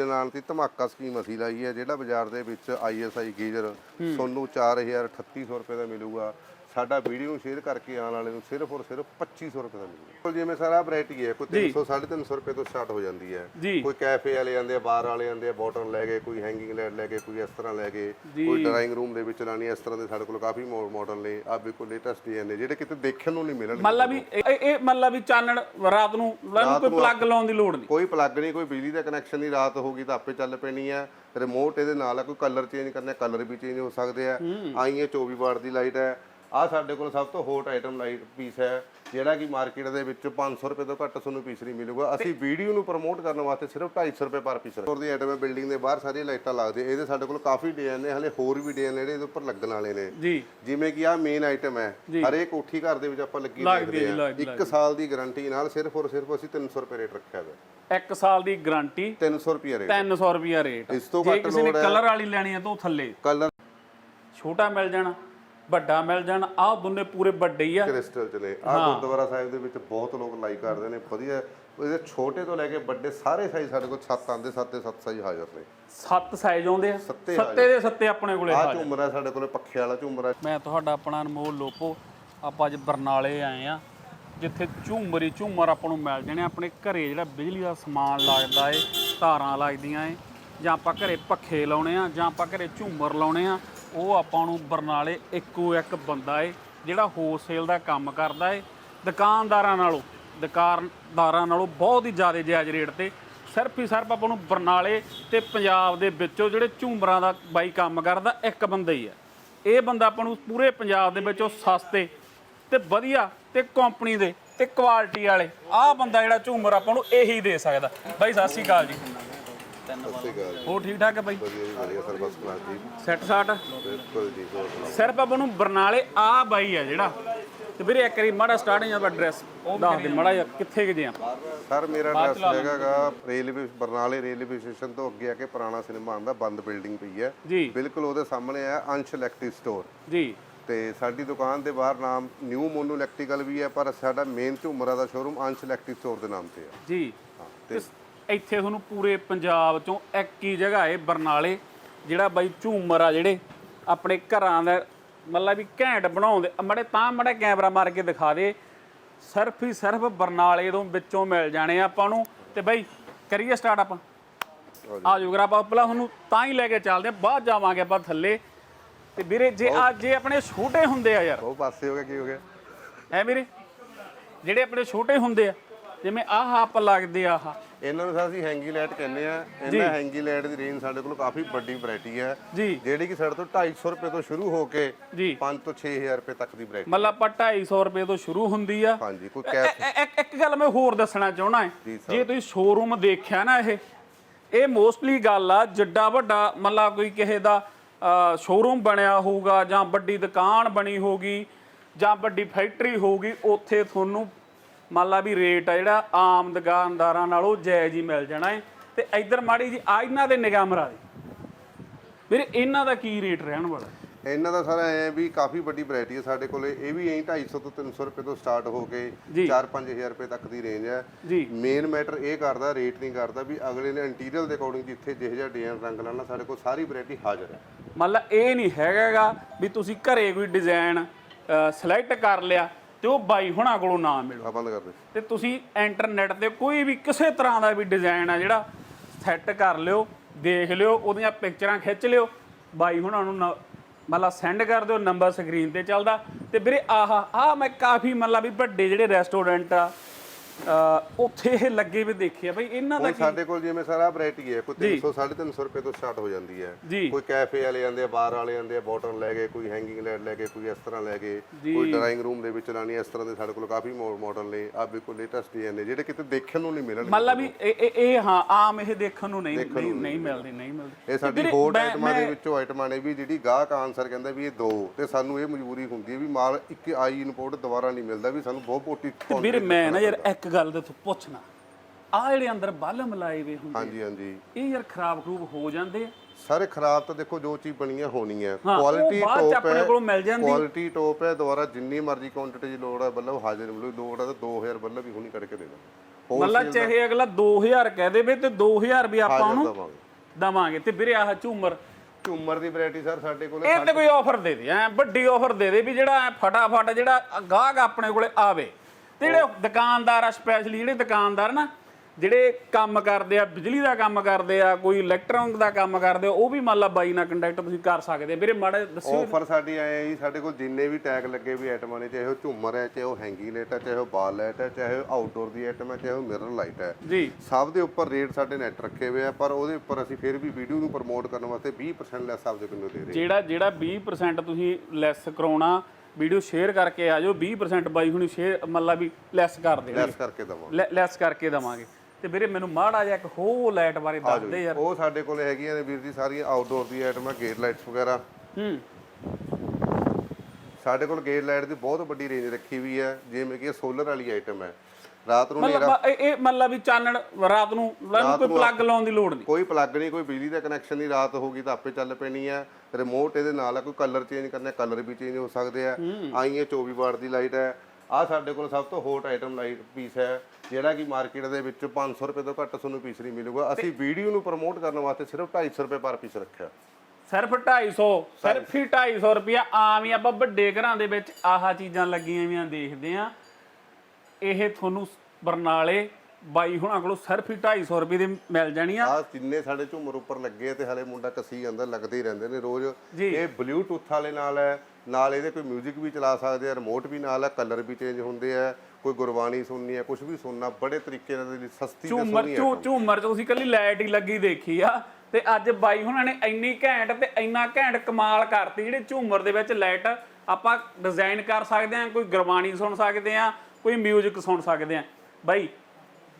Geyser ਨਾਲ ਦੀ ਧਮਾਕਾ scheme ਅਸੀਂ ਲਾਈ ਹੈ ਜਿਹੜਾ ਬਾਜ਼ਾਰ ਦੇ ਵਿੱਚ ਆਈਐਸਆਈ ਗੀਜ਼ਰ ਤੁਹਾਨੂੰ 4380 ਰੁਪਏ ਦਾ ਮਿਲੂਗਾ। ਸਾਡਾ ਵੀਡੀਓ ਸ਼ੇਅਰ ਕਰਕੇ ਆਉਣ ਵਾਲੇ ਨੂੰ ਸਿਰਫ ਔਰ ਸਿਰਫ 2500 ਰੁਪਏ ਦਾ ਮਿਲੂਗਾ। ਜਿਵੇਂ ਸਾਰਾ ਵੈਰਾਈਟੀ ਹੈ ਕੋਈ 300 350 ਰੁਪਏ ਤੋਂ ਸਟਾਰਟ ਹੋ ਜਾਂਦੀ ਹੈ। ਕੋਈ ਕੈਫੇ ਵਾਲੇ ਆਂਦੇ ਆ ਬਾਰ ਵਾਲੇ ਆਂਦੇ ਆ ਬੋਟਲ ਲੈ ਗਏ ਕੋਈ ਹੈਂਗਿੰਗ ਲਾਈਟ ਲੈ ਗਏ ਕੋਈ ਇਸ ਤਰ੍ਹਾਂ ਲੈ ਗਏ ਕੋਈ ਡਰਾਇੰਗ ਰੂਮ ਦੇ ਵਿੱਚ ਲਾਣੀ ਇਸ ਤਰ੍ਹਾਂ ਦੇ ਸਾਡੇ ਕੋਲ ਕਾਫੀ ਮਾਡਲ ਨੇ। ਆ ਬਿਲਕੁਲ ਲੇਟੈਸਟ ਡਿਜ਼ਾਈਨ ਨੇ ਜਿਹੜੇ ਕਿਤੇ ਦੇਖਣ ਨੂੰ ਨਹੀਂ ਮਿਲਣਗੇ ਮੰਨ ਲਾ ਵੀ ਇਹ ਮੰਨ ਲਾ ਵੀ ਚਾਨਣ ਰਾਤ ਨੂੰ ਕੋਈ ਪਲੱਗ ਲਾਉਣ ਦੀ ਲੋੜ ਨਹੀਂ। ਕੋਈ ਪਲੱਗ ਨਹੀਂ ਕੋਈ ਬਿਜਲੀ ਦਾ ਕਨੈਕਸ਼ਨ ਨਹੀਂ ਰਾਤ ਹੋਗੀ ਤਾਂ ਆਪੇ ਚੱਲ ਪੈਣੀ ਹੈ। ਰਿਮੋਟ ਇਹਦੇ ਨਾਲ ਹੈ ਕੋਈ ਕਲਰ ਚੇਂਜ ਕਰਨਾ ਕਲਰ ਵੀ ਚੇਂਜ ਹੋ ਸਕਦੇ ਆ। ਆਈ ਹੈ 24 ਵਾਟ ਦੀ ਲਾਈਟ ਹੈ। ਆ ਸਾਡੇ ਕੋਲ ਸਭ ਤੋਂ ਹੌਟ ਆਈਟਮ ਲਾਈਟ ਪੀਸ ਹੈ ਜਿਹੜਾ ਕਿ ਮਾਰਕੀਟ ਦੇ ਵਿੱਚ 500 ਰੁਪਏ ਤੋਂ ਘੱਟ ਤੁਹਾਨੂੰ ਪੀਸ ਨਹੀਂ ਮਿਲੂਗਾ। ਅਸੀਂ ਵੀਡੀਓ ਨੂੰ ਪ੍ਰਮੋਟ ਕਰਨ ਵਾਸਤੇ ਸਿਰਫ 250 ਰੁਪਏ ਪਰ ਪੀਸ ਹੋਰ ਦੀ ਆਈਟਮ ਹੈ ਬਿਲਡਿੰਗ ਦੇ ਬਾਹਰ ਸਾਰੀਆਂ ਲਾਈਟਾਂ ਲੱਗਦੀਆਂ। ਇਹਦੇ ਸਾਡੇ ਕੋਲ ਕਾਫੀ ਡਿਜ਼ਾਈਨ ਨੇ ਹਲੇ ਹੋਰ ਵੀ ਡਿਜ਼ਾਈਨ ਜਿਹੜੇ ਇਹਦੇ ਉੱਪਰ ਲੱਗਣ ਵਾਲੇ ਨੇ। ਜੀ। ਜਿਵੇਂ ਕਿ ਆ ਮੇਨ ਆਈਟਮ ਹੈ ਹਰੇਕ ਕੋਠੀ ਘਰ ਦੇ ਵਿੱਚ ਆਪਾਂ ਲੱਗੀ ਦੇਖਦੇ ਹੈ, ਆ ਇੱਕ ਸਾਲ ਦੀ ਗਾਰੰਟੀ ਨਾਲ ਸਿਰਫ ਔਰ ਸਿਰਫ ਅਸੀਂ 300 ਰੁਪਏ ਰੇਟ ਰੱਖਿਆ ਹੋਇਆ। 1 ਸਾਲ ਦੀ ਗਾਰੰਟੀ 300 ਰੁਪਏ ਰੇਟ 300 ਰੁਪਿਆ ਰੇਟ ਇਸ ਤੋਂ ਜੇ ਘੱਟ ਕਿਸੇ ਨੇ ਲੋੜ ਹੈ ਕਲਰ ਵਾਲੀ ਲੈਣੀ ਹੈ ਤਾਂ ਉਹ ਥੱਲੇ। ਕਲਰ ਛੋਟਾ ਮਿਲ ਜਾਣਾ। ਵੱਡਾ ਮਿਲ ਜਾਣਾ ਆਹ ਦੋਨੇ ਪੂਰੇ ਵੱਡੇ ਹੀ ਆ। ਕ੍ਰਿਸਟਲ ਚ ਨੇ ਆ ਗੁਰਦੁਆਰਾ ਸਾਹਿਬ ਦੇ ਵਿੱਚ ਬਹੁਤ ਲੋਕ ਲਾਈਕ ਕਰਦੇ ਨੇ ਵਧੀਆ। ਇਹਦੇ ਛੋਟੇ ਤੋਂ ਲੈ ਕੇ ਵੱਡੇ ਸਾਰੇ ਸਾਈਜ਼ ਸਾਡੇ ਕੋਲ ਛੱਤ ਆਂਦੇ ਸੱਤ ਦੇ ਸੱਤ ਸਾਈਜ਼ ਹਾਜ਼ਰ ਨੇ। ਸੱਤ ਸਾਈਜ਼ ਆਉਂਦੇ ਆ। ਸੱਤੇ ਦੇ ਸੱਤੇ ਆਪਣੇ ਕੋਲੇ ਆ ਝੁੰਮਰਾ ਸਾਡੇ ਕੋਲ ਪੱਖੇ ਵਾਲਾ ਝੁੰਮਰਾ ਮੈਂ ਤੁਹਾਡਾ ਆਪਣਾ ਅਨਮੋਲ ਲੋਪੋ। ਆਪਾਂ ਅੱਜ ਬਰਨਾਲੇ ਆਏ ਆ ਜਿੱਥੇ ਝੂਮਰੀ ਝੂਮਰ ਆਪਾਂ ਨੂੰ ਮਿਲ ਜਾਣੇ ਆਪਣੇ ਘਰੇ ਜਿਹੜਾ ਬਿਜਲੀ ਦਾ ਸਮਾਨ ਲੱਗਦਾ ਏ ਧਾਰਾਂ ਲੱਗਦੀਆਂ ਏ ਜਾਂ ਆਪਾਂ ਘਰੇ ਪੱਖੇ ਲਾਉਣੇ ਆ ਜਾਂ ਆਪਾਂ ਘਰੇ ਝੂਮਰ ਲਾਉਣੇ ਆ। ਉਹ ਆਪਾਂ ਨੂੰ ਬਰਨਾਲੇ ਇੱਕੋ ਇੱਕ ਬੰਦਾ ਏ, ਜਿਹੜਾ ਹੋਲਸੇਲ ਦਾ ਕੰਮ ਕਰਦਾ ਏ। ਦੁਕਾਨਦਾਰਾਂ ਨਾਲੋਂ ਦੁਕਾਨਦਾਰਾਂ ਨਾਲੋਂ ਬਹੁਤ ਹੀ ਜ਼ਿਆਦਾ ਜਾਇਜ਼ ਰੇਟ ਤੇ। ਸਿਰਫ ਹੀ ਸਿਰਫ ਆਪਾਂ ਨੂੰ ਬਰਨਾਲੇ ਤੇ ਪੰਜਾਬ ਦੇ ਵਿੱਚੋਂ ਜਿਹੜੇ ਝੂਮਰਾਂ ਦਾ ਬਾਈ ਕੰਮ ਕਰਦਾ, ਇੱਕ ਬੰਦਾ ਹੀ ਆ। ਇਹ ਬੰਦਾ ਆਪਾਂ ਨੂੰ ਪੂਰੇ ਪੰਜਾਬ ਦੇ ਵਿੱਚੋਂ ਸਸਤੇ ਤੇ ਵਧੀਆ ਤੇ ਕੰਪਨੀ ਦੇ ਤੇ ਕੁਆਲਿਟੀ ਵਾਲੇ, ਆਹ ਬੰਦਾ ਜਿਹੜਾ ਝੂਮਰ ਆਪਾਂ ਨੂੰ ਇਹੀ ਦੇ ਸਕਦਾ। ਬਾਈ, ਸਤਿ ਸ਼੍ਰੀ ਅਕਾਲ ਜੀ। ਸਤਿ ਸ਼੍ਰੀ ਅਕਾਲ ਠੀਕ ਠਾਕ ਹੈ ਬਾਈ? ਵਧੀਆ ਜੀ ਵਧੀਆ ਸਰ ਬਸ ਕਲਾਸ ਜੀ। ਸੈੱਟ ਸਾਟ? ਬਿਲਕੁਲ ਜੀ ਹੋਰ ਸੁਣਾਓ। ਸਿਰਫ ਆਪਾਂ ਨੂੰ ਬਰਨਾਲੇ ਆ ਬਾਈ ਆ ਜਿਹੜਾ। ਤੇ ਵੀਰੇ ਇੱਕ ਵਾਰੀ ਮਾੜਾ ਸਟਾਰਟਿੰਗ ਦਾ ਐਡਰੈਸ ਦੱਸ ਦੇ ਮਾੜਾ ਜਿਹਾ ਕਿੱਥੇ ਕਿ ਜੇ ਆ ਸਰ ਮੇਰਾ ਐਡਰੈਸ ਹੈਗਾਗਾ ਰੇਲਵੇ ਬਰਨਾਲੇ ਰੇਲਵੇ ਸਟੇਸ਼ਨ ਤੋਂ ਅੱਗੇ ਆ ਕੇ ਪੁਰਾਣਾ ਸਿਨੇਮਾ ਆਂਦਾ ਬੰਦ ਬਿਲਡਿੰਗ ਪਈ ਹੈ। ਜੀ। ਬਿਲਕੁਲ ਉਹਦੇ ਸਾਹਮਣੇ ਹੈ ਅੰਸ਼ ਇਲੈਕਟ੍ਰਿਕ ਸਟੋਰ ਜੀ। ਤੇ ਸਾਡੀ ਦੁਕਾਨ ਦੇ ਬਾਹਰ ਨਾਮ ਨਿਊ ਮੋਨੋ ਇਲੈਕਟ੍ਰੀਕਲ ਵੀ ਹੈ ਪਰ ਸਾਡਾ ਮੇਨ ਝੁਮਰਾ ਦਾ ਸ਼ੋਰੂਮ ਅੰਸ਼ ਇਲੈਕਟ੍ਰਿਕ ਸਟੋਰ ਦੇ ਨਾਮ ਤੇ ਹੈ ਜੀ। ਹਾਂ, ਤੇ ਇੱਥੇ ਤੁਹਾਨੂੰ ਪੂਰੇ ਪੰਜਾਬ ਚੋਂ ਇੱਕ ਹੀ ਜਗ੍ਹਾ ਏ ਬਰਨਾਲੇ ਜਿਹੜਾ ਬਾਈ ਝੂਮਰ ਆ ਜਿਹੜੇ ਆਪਣੇ ਘਰਾਂ ਦਾ ਮਤਲਬ ਵੀ ਘੈਂਟ ਬਣਾਉਂਦੇ। ਮੜੇ ਤਾਂ ਮੜੇ ਕੈਮਰਾ ਮਾਰ ਕੇ ਦਿਖਾ ਦੇ। ਸਿਰਫ ਹੀ ਸਿਰਫ ਬਰਨਾਲੇ ਤੋਂ ਵਿੱਚੋਂ ਮਿਲ ਜਾਣੇ ਆਪਾਂ ਨੂੰ। ਤੇ ਬਾਈ ਕਰੀਏ ਸਟਾਰਟ ਆਪਾਂ। ਆ ਜੂਗਰਾ ਆਪਾਂ ਪਹਿਲਾਂ ਤੁਹਾਨੂੰ ਤਾਂ ਹੀ ਲੈ ਕੇ ਚੱਲਦੇ ਆ ਬਾਅਦ ਜਾਵਾਂਗੇ ਆਪਾਂ ਥੱਲੇ। ਤੇ ਵੀਰੇ ਜੇ ਆ ਜੇ ਆਪਣੇ ਛੋਟੇ ਹੁੰਦੇ ਆ ਯਾਰ। ਉਹ ਪਾਸੇ ਹੋ ਗਿਆ ਕੀ ਹੋ ਗਿਆ? ਹੈ ਵੀਰੇ? ਜਿਹੜੇ ਆਪਣੇ ਛੋਟੇ ਹੁੰਦੇ ਆ ਜਿਵੇਂ ਆਹ ਆਪ ਲੱਗਦੇ ਆਹ। ਇਹਨਾਂ ਨੂੰ ਸਰ ਅਸੀਂ ਹੈਂਗੀ ਲਾਈਟ ਕਹਿੰਦੇ ਆ। ਇਹਨਾਂ ਹੈਂਗੀ ਲਾਈਟ ਦੀ ਰੇਂਜ ਸਾਡੇ ਕੋਲ ਕਾਫੀ ਵੱਡੀ ਵੈਰਾਈਟੀ ਹੈ। ਜਿਹੜੀ ਕਿ ਸਾਡੇ ਤੋਂ 250 ਰੁਪਏ ਤੋਂ ਸ਼ੁਰੂ ਹੋ ਕੇ ਜੀ। 5 ਤੋਂ 6000 ਰੁਪਏ ਤੱਕ ਦੀ ਵੈਰਾਈਟੀ ਮਤਲਬ ਆਪਾਂ 250 ਰੁਪਏ ਤੋਂ ਸ਼ੁਰੂ ਹੁੰਦੀ ਆ। ਹਾਂਜੀ ਕੋਈ ਇ- ਇੱਕ ਇੱਕ ਗੱਲ ਮੈਂ ਹੋਰ ਦੱਸਣਾ ਚਾਹਣਾ ਹੈ। ਜੇ ਤੁਸੀਂ ਸ਼ੋਰੂਮ ਦੇਖਿਆ ਨਾ ਇਹ ਇਹ ਮੋਸਟਲੀ ਗੱਲ ਆ ਜਿੱਡਾ ਵੱਡਾ ਮਤਲਬ ਕੋਈ ਕਿਸੇ ਦਾ ਸ਼ੋਰੂਮ ਬਣਿਆ ਹੋਊਗਾ ਜਾਂ ਵੱਡੀ ਦੁਕਾਨ ਬਣੀ ਹੋਗੀ ਜਾਂ ਵੱਡੀ ਫੈਕਟਰੀ ਹੋਊਗੀ ਉੱਥੇ ਤੁਹਾਨੂੰ ਮੰਨ ਲਾ ਵੀ ਰੇਟ ਆ ਜਿਹੜਾ ਆਮ ਦੁਕਾਨਦਾਰਾਂ ਨਾਲੋਂ ਜਾਇਜ਼ ਹੀ ਮਿਲ ਜਾਣਾ ਹੈ ਤੇ ਇੱਧਰ ਮਾੜੀ ਜੀ ਆ ਇਹਨਾਂ ਦੇ ਨਿਗਾਹ ਮਰਾ ਦੇ। ਵੀਰੇ ਇਹਨਾਂ ਦਾ ਕੀ ਰੇਟ ਰਹਿਣ ਵਾਲਾ? ਇਹਨਾਂ ਦਾ ਸਾਰਾ ਐ ਵੀ ਕਾਫੀ ਵੱਡੀ ਵੈਰਾਈਟੀ ਹੈ ਸਾਡੇ ਕੋਲੇ। ਇਹ ਵੀ ਐਂ 250 ਤੋਂ 300 ਰੁਪਏ ਤੋਂ ਸਟਾਰਟ ਹੋ ਕੇ ਜੀ। 4-5000 ਰੁਪਏ ਤੱਕ ਦੀ ਰੇਂਜ ਹੈ ਜੀ। ਮੇਨ ਮੈਟਰ ਇਹ ਕਰਦਾ ਰੇਟ ਨਹੀਂ ਕਰਦਾ ਵੀ ਅਗਲੇ ਨੇ ਇੰਟੀਰੀਅਰ ਦੇ ਅਕੋਰਡਿੰਗ ਜਿੱਥੇ ਜਿਹੋ ਜਿਹਾ ਡਿਜ਼ਾਈਨ ਰੰਗ ਲਾਣਾ ਸਾਡੇ ਕੋਲ ਸਾਰੀ ਵੈਰਾਈਟੀ ਹਾਜ਼ਰ ਹੈ ਮਤਲਬ ਇਹ ਨਹੀਂ ਹੈਗਾਗਾ ਵੀ ਤੁਸੀਂ ਘਰੇ ਕੋਈ ਡਿਜ਼ਾਈਨ ਸਿਲੈਕਟ ਕਰ ਲਿਆ ਤੇ ਉਹ ਬਾਈ ਹੁਣਾਂ ਕੋਲੋਂ ਨਾ ਮਿਲੋ। ਆ ਬੰਦ ਕਰ ਦੇ। ਤੇ ਤੁਸੀਂ ਇੰਟਰਨੈਟ ਤੇ ਕੋਈ ਵੀ ਕਿਸੇ ਤਰ੍ਹਾਂ ਦਾ ਵੀ ਡਿਜ਼ਾਈਨ ਆ ਜਿਹੜਾ ਸੈੱਟ ਕਰ ਲਿਓ ਦੇਖ ਲਿਓ ਉਹਦੀਆਂ ਪਿਕਚਰਾਂ ਖਿੱਚ ਲਿਓ ਬਾਈ ਹੁਣਾਂ ਨੂੰ ਨ- ਮਤਲਬ ਸੈਂਡ ਕਰ ਦਿਓ ਨੰਬਰ ਸਕਰੀਨ ਤੇ ਚੱਲਦਾ। ਤੇ ਵੀਰੇ ਆਹ ਆਹ ਮੈਂ ਕਾਫੀ ਮਤਲਬ ਵੀ ਵੱਡੇ ਜਿਹੜੇ ਰੈਸਟੋਰੈਂਟ ਆ ਅਹ ਉੱਥੇ ਇਹ ਲੱਗੇ ਵੀ ਦੇਖੇ ਆ। ਬਈ ਇਹਨਾਂ ਦਾ ਹੁਣ ਸਾਡੇ ਕੋਲ ਜਿਵੇਂ ਸਾਰਾ ਵੈਰਾਈਟੀ ਹੈ ਕੋਈ 300 350 ਰੁਪਏ ਤੋਂ ਸਟਾਰਟ ਹੋ ਜਾਂਦੀ ਹੈ। ਜੀ। ਕੋਈ ਕੈਫੇ ਵਾਲੇ ਆਂਦੇ ਆ ਬਾਰ ਵਾਲੇ ਆਂਦੇ ਆ ਬੋਟਲ ਲੈ ਗਏ ਕੋਈ ਹੈਂਗਿੰਗ ਲਾਈਟ ਲੈ ਗਏ ਕੋਈ ਇਸ ਤਰ੍ਹਾਂ ਲੈ ਗਏ ਕੋਈ ਡਰਾਇੰਗ ਰੂਮ ਦੇ ਵਿੱਚ ਲਾਣੀ ਇਸ ਤਰ੍ਹਾਂ ਦੇ ਸਾਡੇ ਕੋਲ ਕਾਫੀ ਮਾਡਲ ਨੇ। ਆ ਬਿਲਕੁਲ ਲੇਟੈਸਟ ਡਿਜ਼ਾਈਨ ਨੇ ਜਿਹੜੇ ਕਿਤੇ ਦੇਖਣ ਨੂੰ ਨਹੀਂ ਮਿਲਣਗੇ ਮਤਲਬ ਵੀ ਇਹ ਇਹ- ਇਹ ਹਾਂ ਆਮ ਇਹ ਦੇਖਣ ਨੂੰ ਨਹੀਂ ਨਹੀਂ ਨਹੀਂ ਮਿਲਦੀ। ਨਹੀਂ ਮਿਲਦੀ। ਇਹ ਸਾਡੀ ਵੀਰੇ, ਹੋਰ ਮੈਂ- ਆਈਟਮਾਂ ਦੇ ਮੈਂ- ਵਿੱਚੋਂ ਆਈਟਮਾਂ ਨੇ ਵੀ ਜਿਹੜੀ ਗਾਹਕ ਆਨਸਰ ਕਹਿੰਦਾ ਵੀ ਇਹ ਦੋ ਤੇ ਸਾਨੂੰ ਇਹ ਮਜਬੂਰੀ ਹੁੰਦੀ ਹੈ ਵੀ ਮਾਲ ਇੱਕ ਆਈ ਇਨਪੋਰਟ ਦੁਬਾਰਾ ਨਹੀਂ ਮਿਲਦਾ ਵੀ ਸਾਨੂੰ ਬਹੁਤ ਪੋਟੀ ਵੀਰੇ ਮੈਂ ਨਾ ਯਾਰ ਇੱਕ ਗੱਲ ਤੇ ਪੁੱਛਣਾ। ਆ ਜਿਹੜੇ ਅੰਦਰ ਬਲਮ ਲਾਏ ਵੇ ਹੁੰਦੇ ਹਾਂਜੀ ਹਾਂਜੀ। ਇਹ ਯਾਰ ਖਰਾਬ ਖਰੂਬ ਹੋ ਜਾਂਦੇ ਆ। ਸਾਰੇ ਖਰਾਬ ਤਾਂ ਦੇਖੋ ਜੋ ਚੀਜ਼ ਹੋਣੀਆਂ। ਹਾਂ, ਉਹ ਕੁਆਲਿਟੀ ਬਾਅਦ ਚ ਟੋਪ ਆਪਣੇ ਹੈ ਕੋਲੋਂ ਮਿਲ ਜਾਂਦੀ। ਕੁਆਲਿਟੀ ਟੋਪ ਹੈ ਦੁਬਾਰਾ ਜਿੰਨੀ ਮਰਜ਼ੀ ਕੁਆਂਟੀਟੀ ਦੀ ਲੋੜ ਹੈ ਬੱਲਬ ਹਾਜ਼ਰ ਮਿਲੂ ਲੋੜ ਹੈ ਤਾਂ 2000 ਬੱਲਬ ਵੀ ਹੁਣੀ ਕੱਢ ਕੇ ਦੇ ਦਾਂ ਮਤਲਬ ਚਾਹੇ ਅਗਲਾ 2000 ਕਹਿ ਦੇਵੇ ਤੇ 2000 ਵੀ ਆਪਾਂ ਉਹਨੂੰ ਦਵਾਂਗੇ। ਦਵਾਂਗੇ। ਤੇ ਵੀਰੇ ਆਹ ਝੂਮਰ। ਝੂਮਰ ਦੀ ਵੈਰਾਈਟੀ ਸਰ ਸਾਡੇ ਕੋਲ ਇਹ ਤੇ ਕੋਈ ਆਫਰ ਦੇ ਦੇ ਐ ਵੱਡੀ ਆਫਰ ਦੇ ਦੇ ਵੀ ਜਿਹੜਾ ਐਂ ਫਟਾਫਟ ਜਿਹੜਾ ਗਾਹਕ ਆਪਣੇ ਕੋਲੇ ਆਵੇ। ਤੇ ਜਿਹੜੇ ਦੁਕਾਨਦਾਰ ਆ ਸਪੈਸ਼ਲੀ ਜਿਹੜੇ ਦੁਕਾਨਦਾਰ ਨਾ ਜਿਹੜੇ ਕੰਮ ਕਰਦੇ ਆ ਬਿਜਲੀ ਦਾ ਕੰਮ ਕਰਦੇ ਆ ਕੋਈ ਇਲੈਕਟ੍ਰੋਨਿਕ ਦਾ ਕੰਮ ਕਰਦੇ ਆ ਉਹ ਵੀ ਮੰਨ ਲਾ ਬਾਈ ਨਾਲ ਕੰਟੈਕਟ ਤੁਸੀਂ ਕਰ ਸਕਦੇ ਆ। ਵੀਰੇ ਮਾੜਾ ਦੱਸਿਓ। ਆਫਰ ਸਾਡੀ ਆਏ ਜੀ ਸਾਡੇ ਕੋਲ ਜਿੰਨੇ ਵੀ ਟੈਗ ਲੱਗੇ ਵੀ ਆਈਟਮਾਂ ਨੇ ਚਾਹੇ ਉਹ ਝੂਮਰ ਹੈ ਚਾਹੇ ਉਹ ਹੈਂਗੀ ਲਾਈਟ ਹੈ ਚਾਹੇ ਉਹ ਬਾਲ ਲਾਈਟ ਹੈ ਚਾਹੇ ਉਹ ਆਊਟਡੋਰ ਦੀ ਆਈਟਮ ਹੈ ਚਾਹੇ ਉਹ ਮਿਰਰ ਲਾਈਟ ਹੈ। ਜੀ। ਸਭ ਦੇ ਉੱਪਰ ਰੇਟ ਸਾਡੇ ਨੈਟ ਰੱਖੇ ਹੋਏ ਆ ਪਰ ਉਹਦੇ ਉੱਪਰ ਅਸੀਂ ਫਿਰ ਵੀ ਵੀਡੀਓ ਨੂੰ ਪ੍ਰਮੋਟ ਕਰਨ ਵਾਸਤੇ 20% ਲੈਸ ਆਪਦੇ ਕੋਲੋਂ ਦੇ ਰਹੇ ਜਿਹੜਾ ਜਿਹੜਾ 20% ਤੁਸੀਂ ਲੈਸ ਕਰਾਉਣਾ ਵੀਡੀਓ ਸ਼ੇਅਰ ਕਰਕੇ ਆ ਜਾਓ 20% ਬਾਈ ਹੁਣੀ ਸ਼ੇਅਰ ਮੱਲਾ ਵੀ ਲੈਸ ਕਰ ਦੇਣਗੇ। ਲੈਸ ਕਰਕੇ ਦਵਾਂਗੇ। ਲੈਸ ਕਰਕੇ ਦਵਾਂਗੇ। ਤੇ ਵੀਰੇ ਮੈਨੂੰ ਮਾੜਾ ਜਿਹਾ ਇੱਕ ਹੋ ਲਾਈਟ ਬਾਰੇ ਦੱਸ ਦੇ ਯਾਰ। ਉਹ ਸਾਡੇ ਕੋਲ ਹੈਗੀਆਂ ਨੇ ਵੀਰ ਜੀ ਸਾਰੀਆਂ ਆਊਟਡੋਰ ਦੀ ਆਈਟਮਾਂ ਗੇਟ ਲਾਈਟਸ ਵਗੈਰਾ। ਹੂੰ। ਸਾਡੇ ਕੋਲ ਗੇਟ ਲਾਈਟ ਦੀ ਬਹੁਤ ਵੱਡੀ ਰੇਂਜ ਰੱਖੀ ਹੋਈ ਹੈ ਜਿਵੇਂ ਕਿ ਸੋਲਰ ਵਾਲੀ ਆਈਟਮ ਹੈ। ਰਾਤ ਨੂੰ ਹਨੇਰਾ ਮਤਲਬ ਇਹ- ਇਹ ਮਤਲਬ ਵੀ ਚਾਨਣ ਰਾਤ ਨੂੰ ਇਹਨੂੰ ਕੋਈ ਪਲੱਗ ਲਾਉਣ ਦੀ ਲੋੜ ਨਹੀਂ। ਕੋਈ ਪਲੱਗ ਨਹੀਂ ਕੋਈ ਬਿਜਲੀ ਦਾ ਕਨੈਕਸ਼ਨ ਨਹੀਂ ਰਾਤ ਹੋਗੀ ਤਾਂ ਆਪੇ ਚੱਲ ਪੈਣੀ ਹੈ। ਰਿਮੋਟ ਇਹਦੇ ਨਾਲ ਹੈ ਕੋਈ ਕਲਰ ਚੇਂਜ ਕਰਨਾ ਕਲਰ ਵੀ ਚੇਂਜ ਹੋ ਸਕਦੇ ਆ। ਆਈ ਹੈ 24 ਵਾਟ ਦੀ ਲਾਈਟ ਹੈ। ਆ ਸਾਡੇ ਕੋਲ ਸਭ ਤੋਂ ਹੌਟ ਆਈਟਮ ਲਾਈਟ ਪੀਸ ਹੈ ਜਿਹੜਾ ਕਿ ਮਾਰਕੀਟ ਦੇ ਵਿੱਚ 500 ਰੁਪਏ ਤੋਂ ਘੱਟ ਤੁਹਾਨੂੰ ਪੀਸ ਨਹੀਂ ਮਿਲੂਗਾ। ਅਸੀਂ ਵੀਡੀਓ ਨੂੰ ਪ੍ਰਮੋਟ ਕਰਨ ਵਾਸਤੇ ਸਿਰਫ 250 ਰੁਪਏ ਪਰ ਪੀਸ ਰੱਖਿਆ। ਸਿਰਫ 250 ਸਿਰਫ ਹੀ 250 ਰੁਪਿਆ ਆਮ ਹੀ ਆਪਾਂ ਵੱਡੇ ਘਰਾਂ ਦੇ ਵਿੱਚ ਆਹ ਚੀਜ਼ਾਂ ਲੱਗੀਆਂ ਵੀਆਂ ਦੇਖਦੇ ਆ ਇਹ ਤੁਹਾਨੂੰ ਬਰਨਾਲੇ ਬਾਈ ਹੁਣਾਂ ਕੋਲੋਂ ਸਿਰਫ ਹੀ 250 ਰੁਪਏ ਦੇ ਮਿਲ ਜਾਣੀ ਆ। ਆ ਤਿੰਨੇ ਸਾਡੇ ਝੂਮਰ ਉੱਪਰ ਲੱਗੇ ਤੇ ਹਲੇ ਮੁੰਡਾ ਕੱਸੀ ਜਾਂਦਾ ਲੱਗਦੇ ਹੀ ਰਹਿੰਦੇ ਨੇ ਰੋਜ਼। ਇਹ ਬਲੂਟੁੱਥ ਵਾਲੇ ਨਾਲ ਹੈ ਨਾਲ ਇਹਦੇ ਕੋਈ 뮤직 ਵੀ ਚਲਾ ਸਕਦੇ ਆ ਰਿਮੋਟ ਵੀ ਨਾਲ ਹੈ ਕਲਰ ਵੀ ਚੇਂਜ ਹੁੰਦੇ ਆ ਕੋਈ ਗੁਰਬਾਣੀ ਸੁਣਨੀ ਹੈ ਕੁਝ ਵੀ ਸੁਣਨਾ ਬੜੇ ਤਰੀਕੇ ਨਾਲ ਇਹਦੀ ਸਸਤੀ ਤੇ ਝੂਮਰ ਝੂਮਰ ਚ ਤੁਸੀਂ ਕੱਲੀ ਲਾਈਟ ਹੀ ਲੱਗੀ ਦੇਖੀ ਆ ਤੇ ਅੱਜ ਬਾਈ ਹੁਣਾਂ ਨੇ ਇੰਨੀ ਘੈਂਟ ਤੇ ਇੰਨਾ ਘੈਂਟ ਕਮਾਲ ਕਰਤੀ ਜਿਹੜੇ ਝੂਮਰ ਦੇ ਵਿੱਚ ਲਾਈਟ ਆਪਾਂ ਡਿਜ਼ਾਈਨ ਕਰ ਸਕਦੇ ਆ ਕੋਈ ਗੁਰਬਾਣੀ ਸੁਣ ਸਕਦੇ ਆ ਕੋਈ ਮਿਊਜ਼ਿਕ ਸੁਣ ਸਕਦੇ ਆ। ਬਾਈ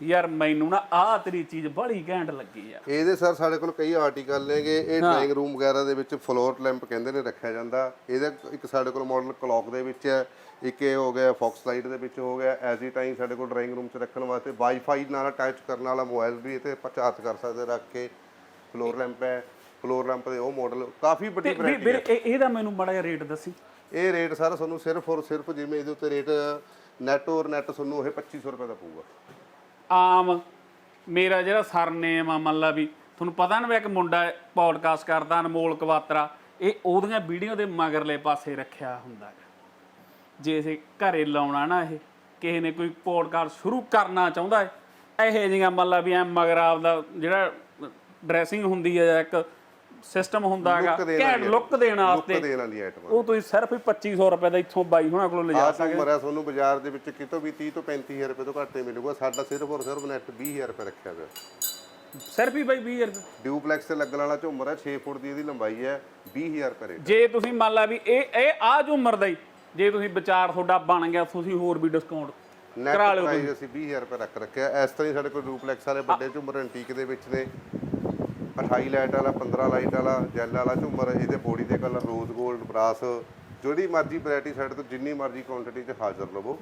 ਯਾਰ ਮੈਨੂੰ ਨਾ ਆਹ ਤੇਰੀ ਚੀਜ਼ ਬੜੀ ਘੈਂਟ ਲੱਗੀ ਆ। ਇਹਦੇ ਸਰ ਸਾਡੇ ਕੋਲ ਕਈ ਆਰਟੀਕਲ ਨੇਗੇ ਇਹ ਡਰਾਇੰਗ ਰੂਮ ਵਗੈਰਾ ਦੇ ਵਿੱਚ ਫਲੋਰ ਲੈਂਪ ਕਹਿੰਦੇ ਨੇ ਰੱਖਿਆ ਜਾਂਦਾ। ਇਹਦਾ ਇੱਕ ਸਾਡੇ ਕੋਲ ਮਾਡਲ ਕਲੌਕ ਦੇ ਵਿੱਚ ਹੈ ਇੱਕ ਇਹ ਹੋ ਗਿਆ ਫੌਕਸ ਲਾਈਟ ਦੇ ਵਿੱਚ ਹੋ ਗਿਆ। ਐਜ਼ ਈ ਟਾਈਮ ਸਾਡੇ ਕੋਲ ਡਰਾਇੰਗ ਰੂਮ 'ਚ ਰੱਖਣ ਵਾਸਤੇ ਵਾਈਫਾਈ ਨਾਲ ਅਟੈਚ ਕਰਨ ਵਾਲਾ ਮੋਬਾਈਲ ਵੀ ਇਹ ਤੇ ਆਪਾਂ ਚਾਰਜ ਕਰ ਸਕਦੇ ਰੱਖ ਕੇ। ਫਲੋਰ ਲੈਂਪ ਹੈ ਫਲੋਰ ਲੈਂਪ ਦੇ ਉਹ ਮਾਡਲ ਕਾਫੀ ਵੱਡੀ ਵੈਰਾਈਟੀ ਵੀਰ ਇਹ- ਇਹਦਾ ਮੈਨੂੰ ਮਾੜਾ ਜਿਹਾ ਰੇਟ ਦੱਸੀ। ਇਹ ਰੇਟ ਸਰ ਤੁਹਾਨੂੰ ਸਿਰਫ ਔਰ ਸਿਰਫ ਜਿਵੇਂ ਇਹਦੇ ਉੱਤੇ ਰੇਟ ਨੈਟ ਔਰ ਨੈਟ ਤੁਹਾਨੂੰ ਇਹ 2500 ਰੁਪਏ ਦਾ ਪਊਗਾ ਆਮ, ਮੇਰਾ ਜਿਹੜਾ ਸਰਨੇਮ ਆ, ਮੰਨ ਲਾ ਵੀ ਤੁਹਾਨੂੰ ਪਤਾ ਨਾ ਵੀ ਇੱਕ ਮੁੰਡਾ ਪੌਡਕਾਸਟ ਕਰਦਾ, ਅਨਮੋਲ ਕਵਾਤਰਾ, ਇਹ ਉਹਦੀਆਂ ਵੀਡੀਓ ਦੇ ਮਗਰਲੇ ਪਾਸੇ ਰੱਖਿਆ ਹੁੰਦਾ ਗਾ। ਜੇ ਅਸੀਂ ਘਰੇ ਲਾਉਣਾ ਨਾ ਇਹ, ਕਿਸੇ ਨੇ ਕੋਈ ਪੌਡਕਾਸਟ ਸ਼ੁਰੂ ਕਰਨਾ ਚਾਹੁੰਦਾ ਹੈ, ਇਹੋ ਜਿਹੀਆਂ ਮੰਨ ਲਾ ਵੀ ਐ ਮਗਰ ਆਪਦਾ ਜਿਹੜਾ ਡਰੈਸਿੰਗ ਹੁੰਦੀ ਹੈ ਇੱਕ ਸਿਸਟਮ ਹੁੰਦਾ ਹੈਗਾ ਘੈਂਟ ਲੁੱਕ ਦੇਣ ਲੁੱਕ ਵਾਸਤੇ। ਦੇਣ ਵਾਲੀ ਆਈਟਮ ਉਹ ਤੁਸੀਂ ਸਿਰਫ ਹੀ 2500 ਰੁਪਏ ਦਾ ਇੱਥੋਂ ਬਾਈ ਹੁਣਾਂ ਕੋਲੋਂ ਲਿਜਾ ਝੂਮਰ ਹੈ ਤੁਹਾਨੂੰ ਬਾਜ਼ਾਰ ਦੇ ਵਿੱਚ ਕਿਤੋਂ ਵੀ 30 ਤੋਂ 35000 ਰੁਪਏ ਤੋਂ ਘੱਟ ਮਿਲੂਗਾ। ਸਾਡਾ ਸਿਰਫ ਔਰ ਸਿਰਫ ਨੈਟ 20000 ਰੁਪਏ ਰੱਖਿਆ ਹੋਇਆ ਸਿਰਫ ਹੀ ਬਾਈ 20000 ਰੁਪਏ। ਡਿਊਪਲੈਕਸ ਤੇ ਲੱਗਣ ਵਾਲਾ ਝੂਮਰ ਹੈ 6 ਫੁੱਟ ਦੀ ਇਹਦੀ ਲੰਬਾਈ ਹੈ 20000 ਰੁਪਏ ਜੇ ਤੁਸੀਂ ਮੰਨ ਲਾ ਵੀ ਇਹ ਇਹ ਆ ਉਮਰ ਦਾ ਹੀ ਜੇ ਤੁਸੀਂ ਵਿਚਾਰ ਤੁਹਾਡਾ ਬਣ ਗਿਆ ਤੁਸੀਂ ਹੋਰ ਵੀ ਡਿਸਕਾਊਂਟ ਕਰਾ ਲਿਓ ਅਸੀਂ 20000 ਰੁਪਏ ਰੱਖ ਰੱਖਿਆ। ਇਸ ਤਰ੍ਹਾਂ ਹੀ ਸਾਡੇ ਕੋਲ ਡਿਊਪਲੈਕਸ ਵਾਲੇ ਵੱਡੇ ਝੂਮਰ ਐਂਟੀਕ ਦੇ ਵਿੱਚ ਨੇ। 28 ਲਾਈਟ ਵਾਲਾ 15 ਲਾਈਟ ਵਾਲਾ ਜੈਲ ਵਾਲਾ ਝੂਮਰ ਇਹਦੇ ਬੋਡੀ ਦੇ ਕਲਰ ਰੋਜ਼ 골ਡ ਬਰਾਸ ਜਿਹੜੀ ਮਰਜ਼ੀ ਵੈਰਾਈਟੀ ਸਾਡੇ ਤੋਂ ਜਿੰਨੀ ਮਰਜ਼ੀ ਕੁਆਂਟੀਟੀ 'ਚ ਹਾਜ਼ਰ ਲਵੋ।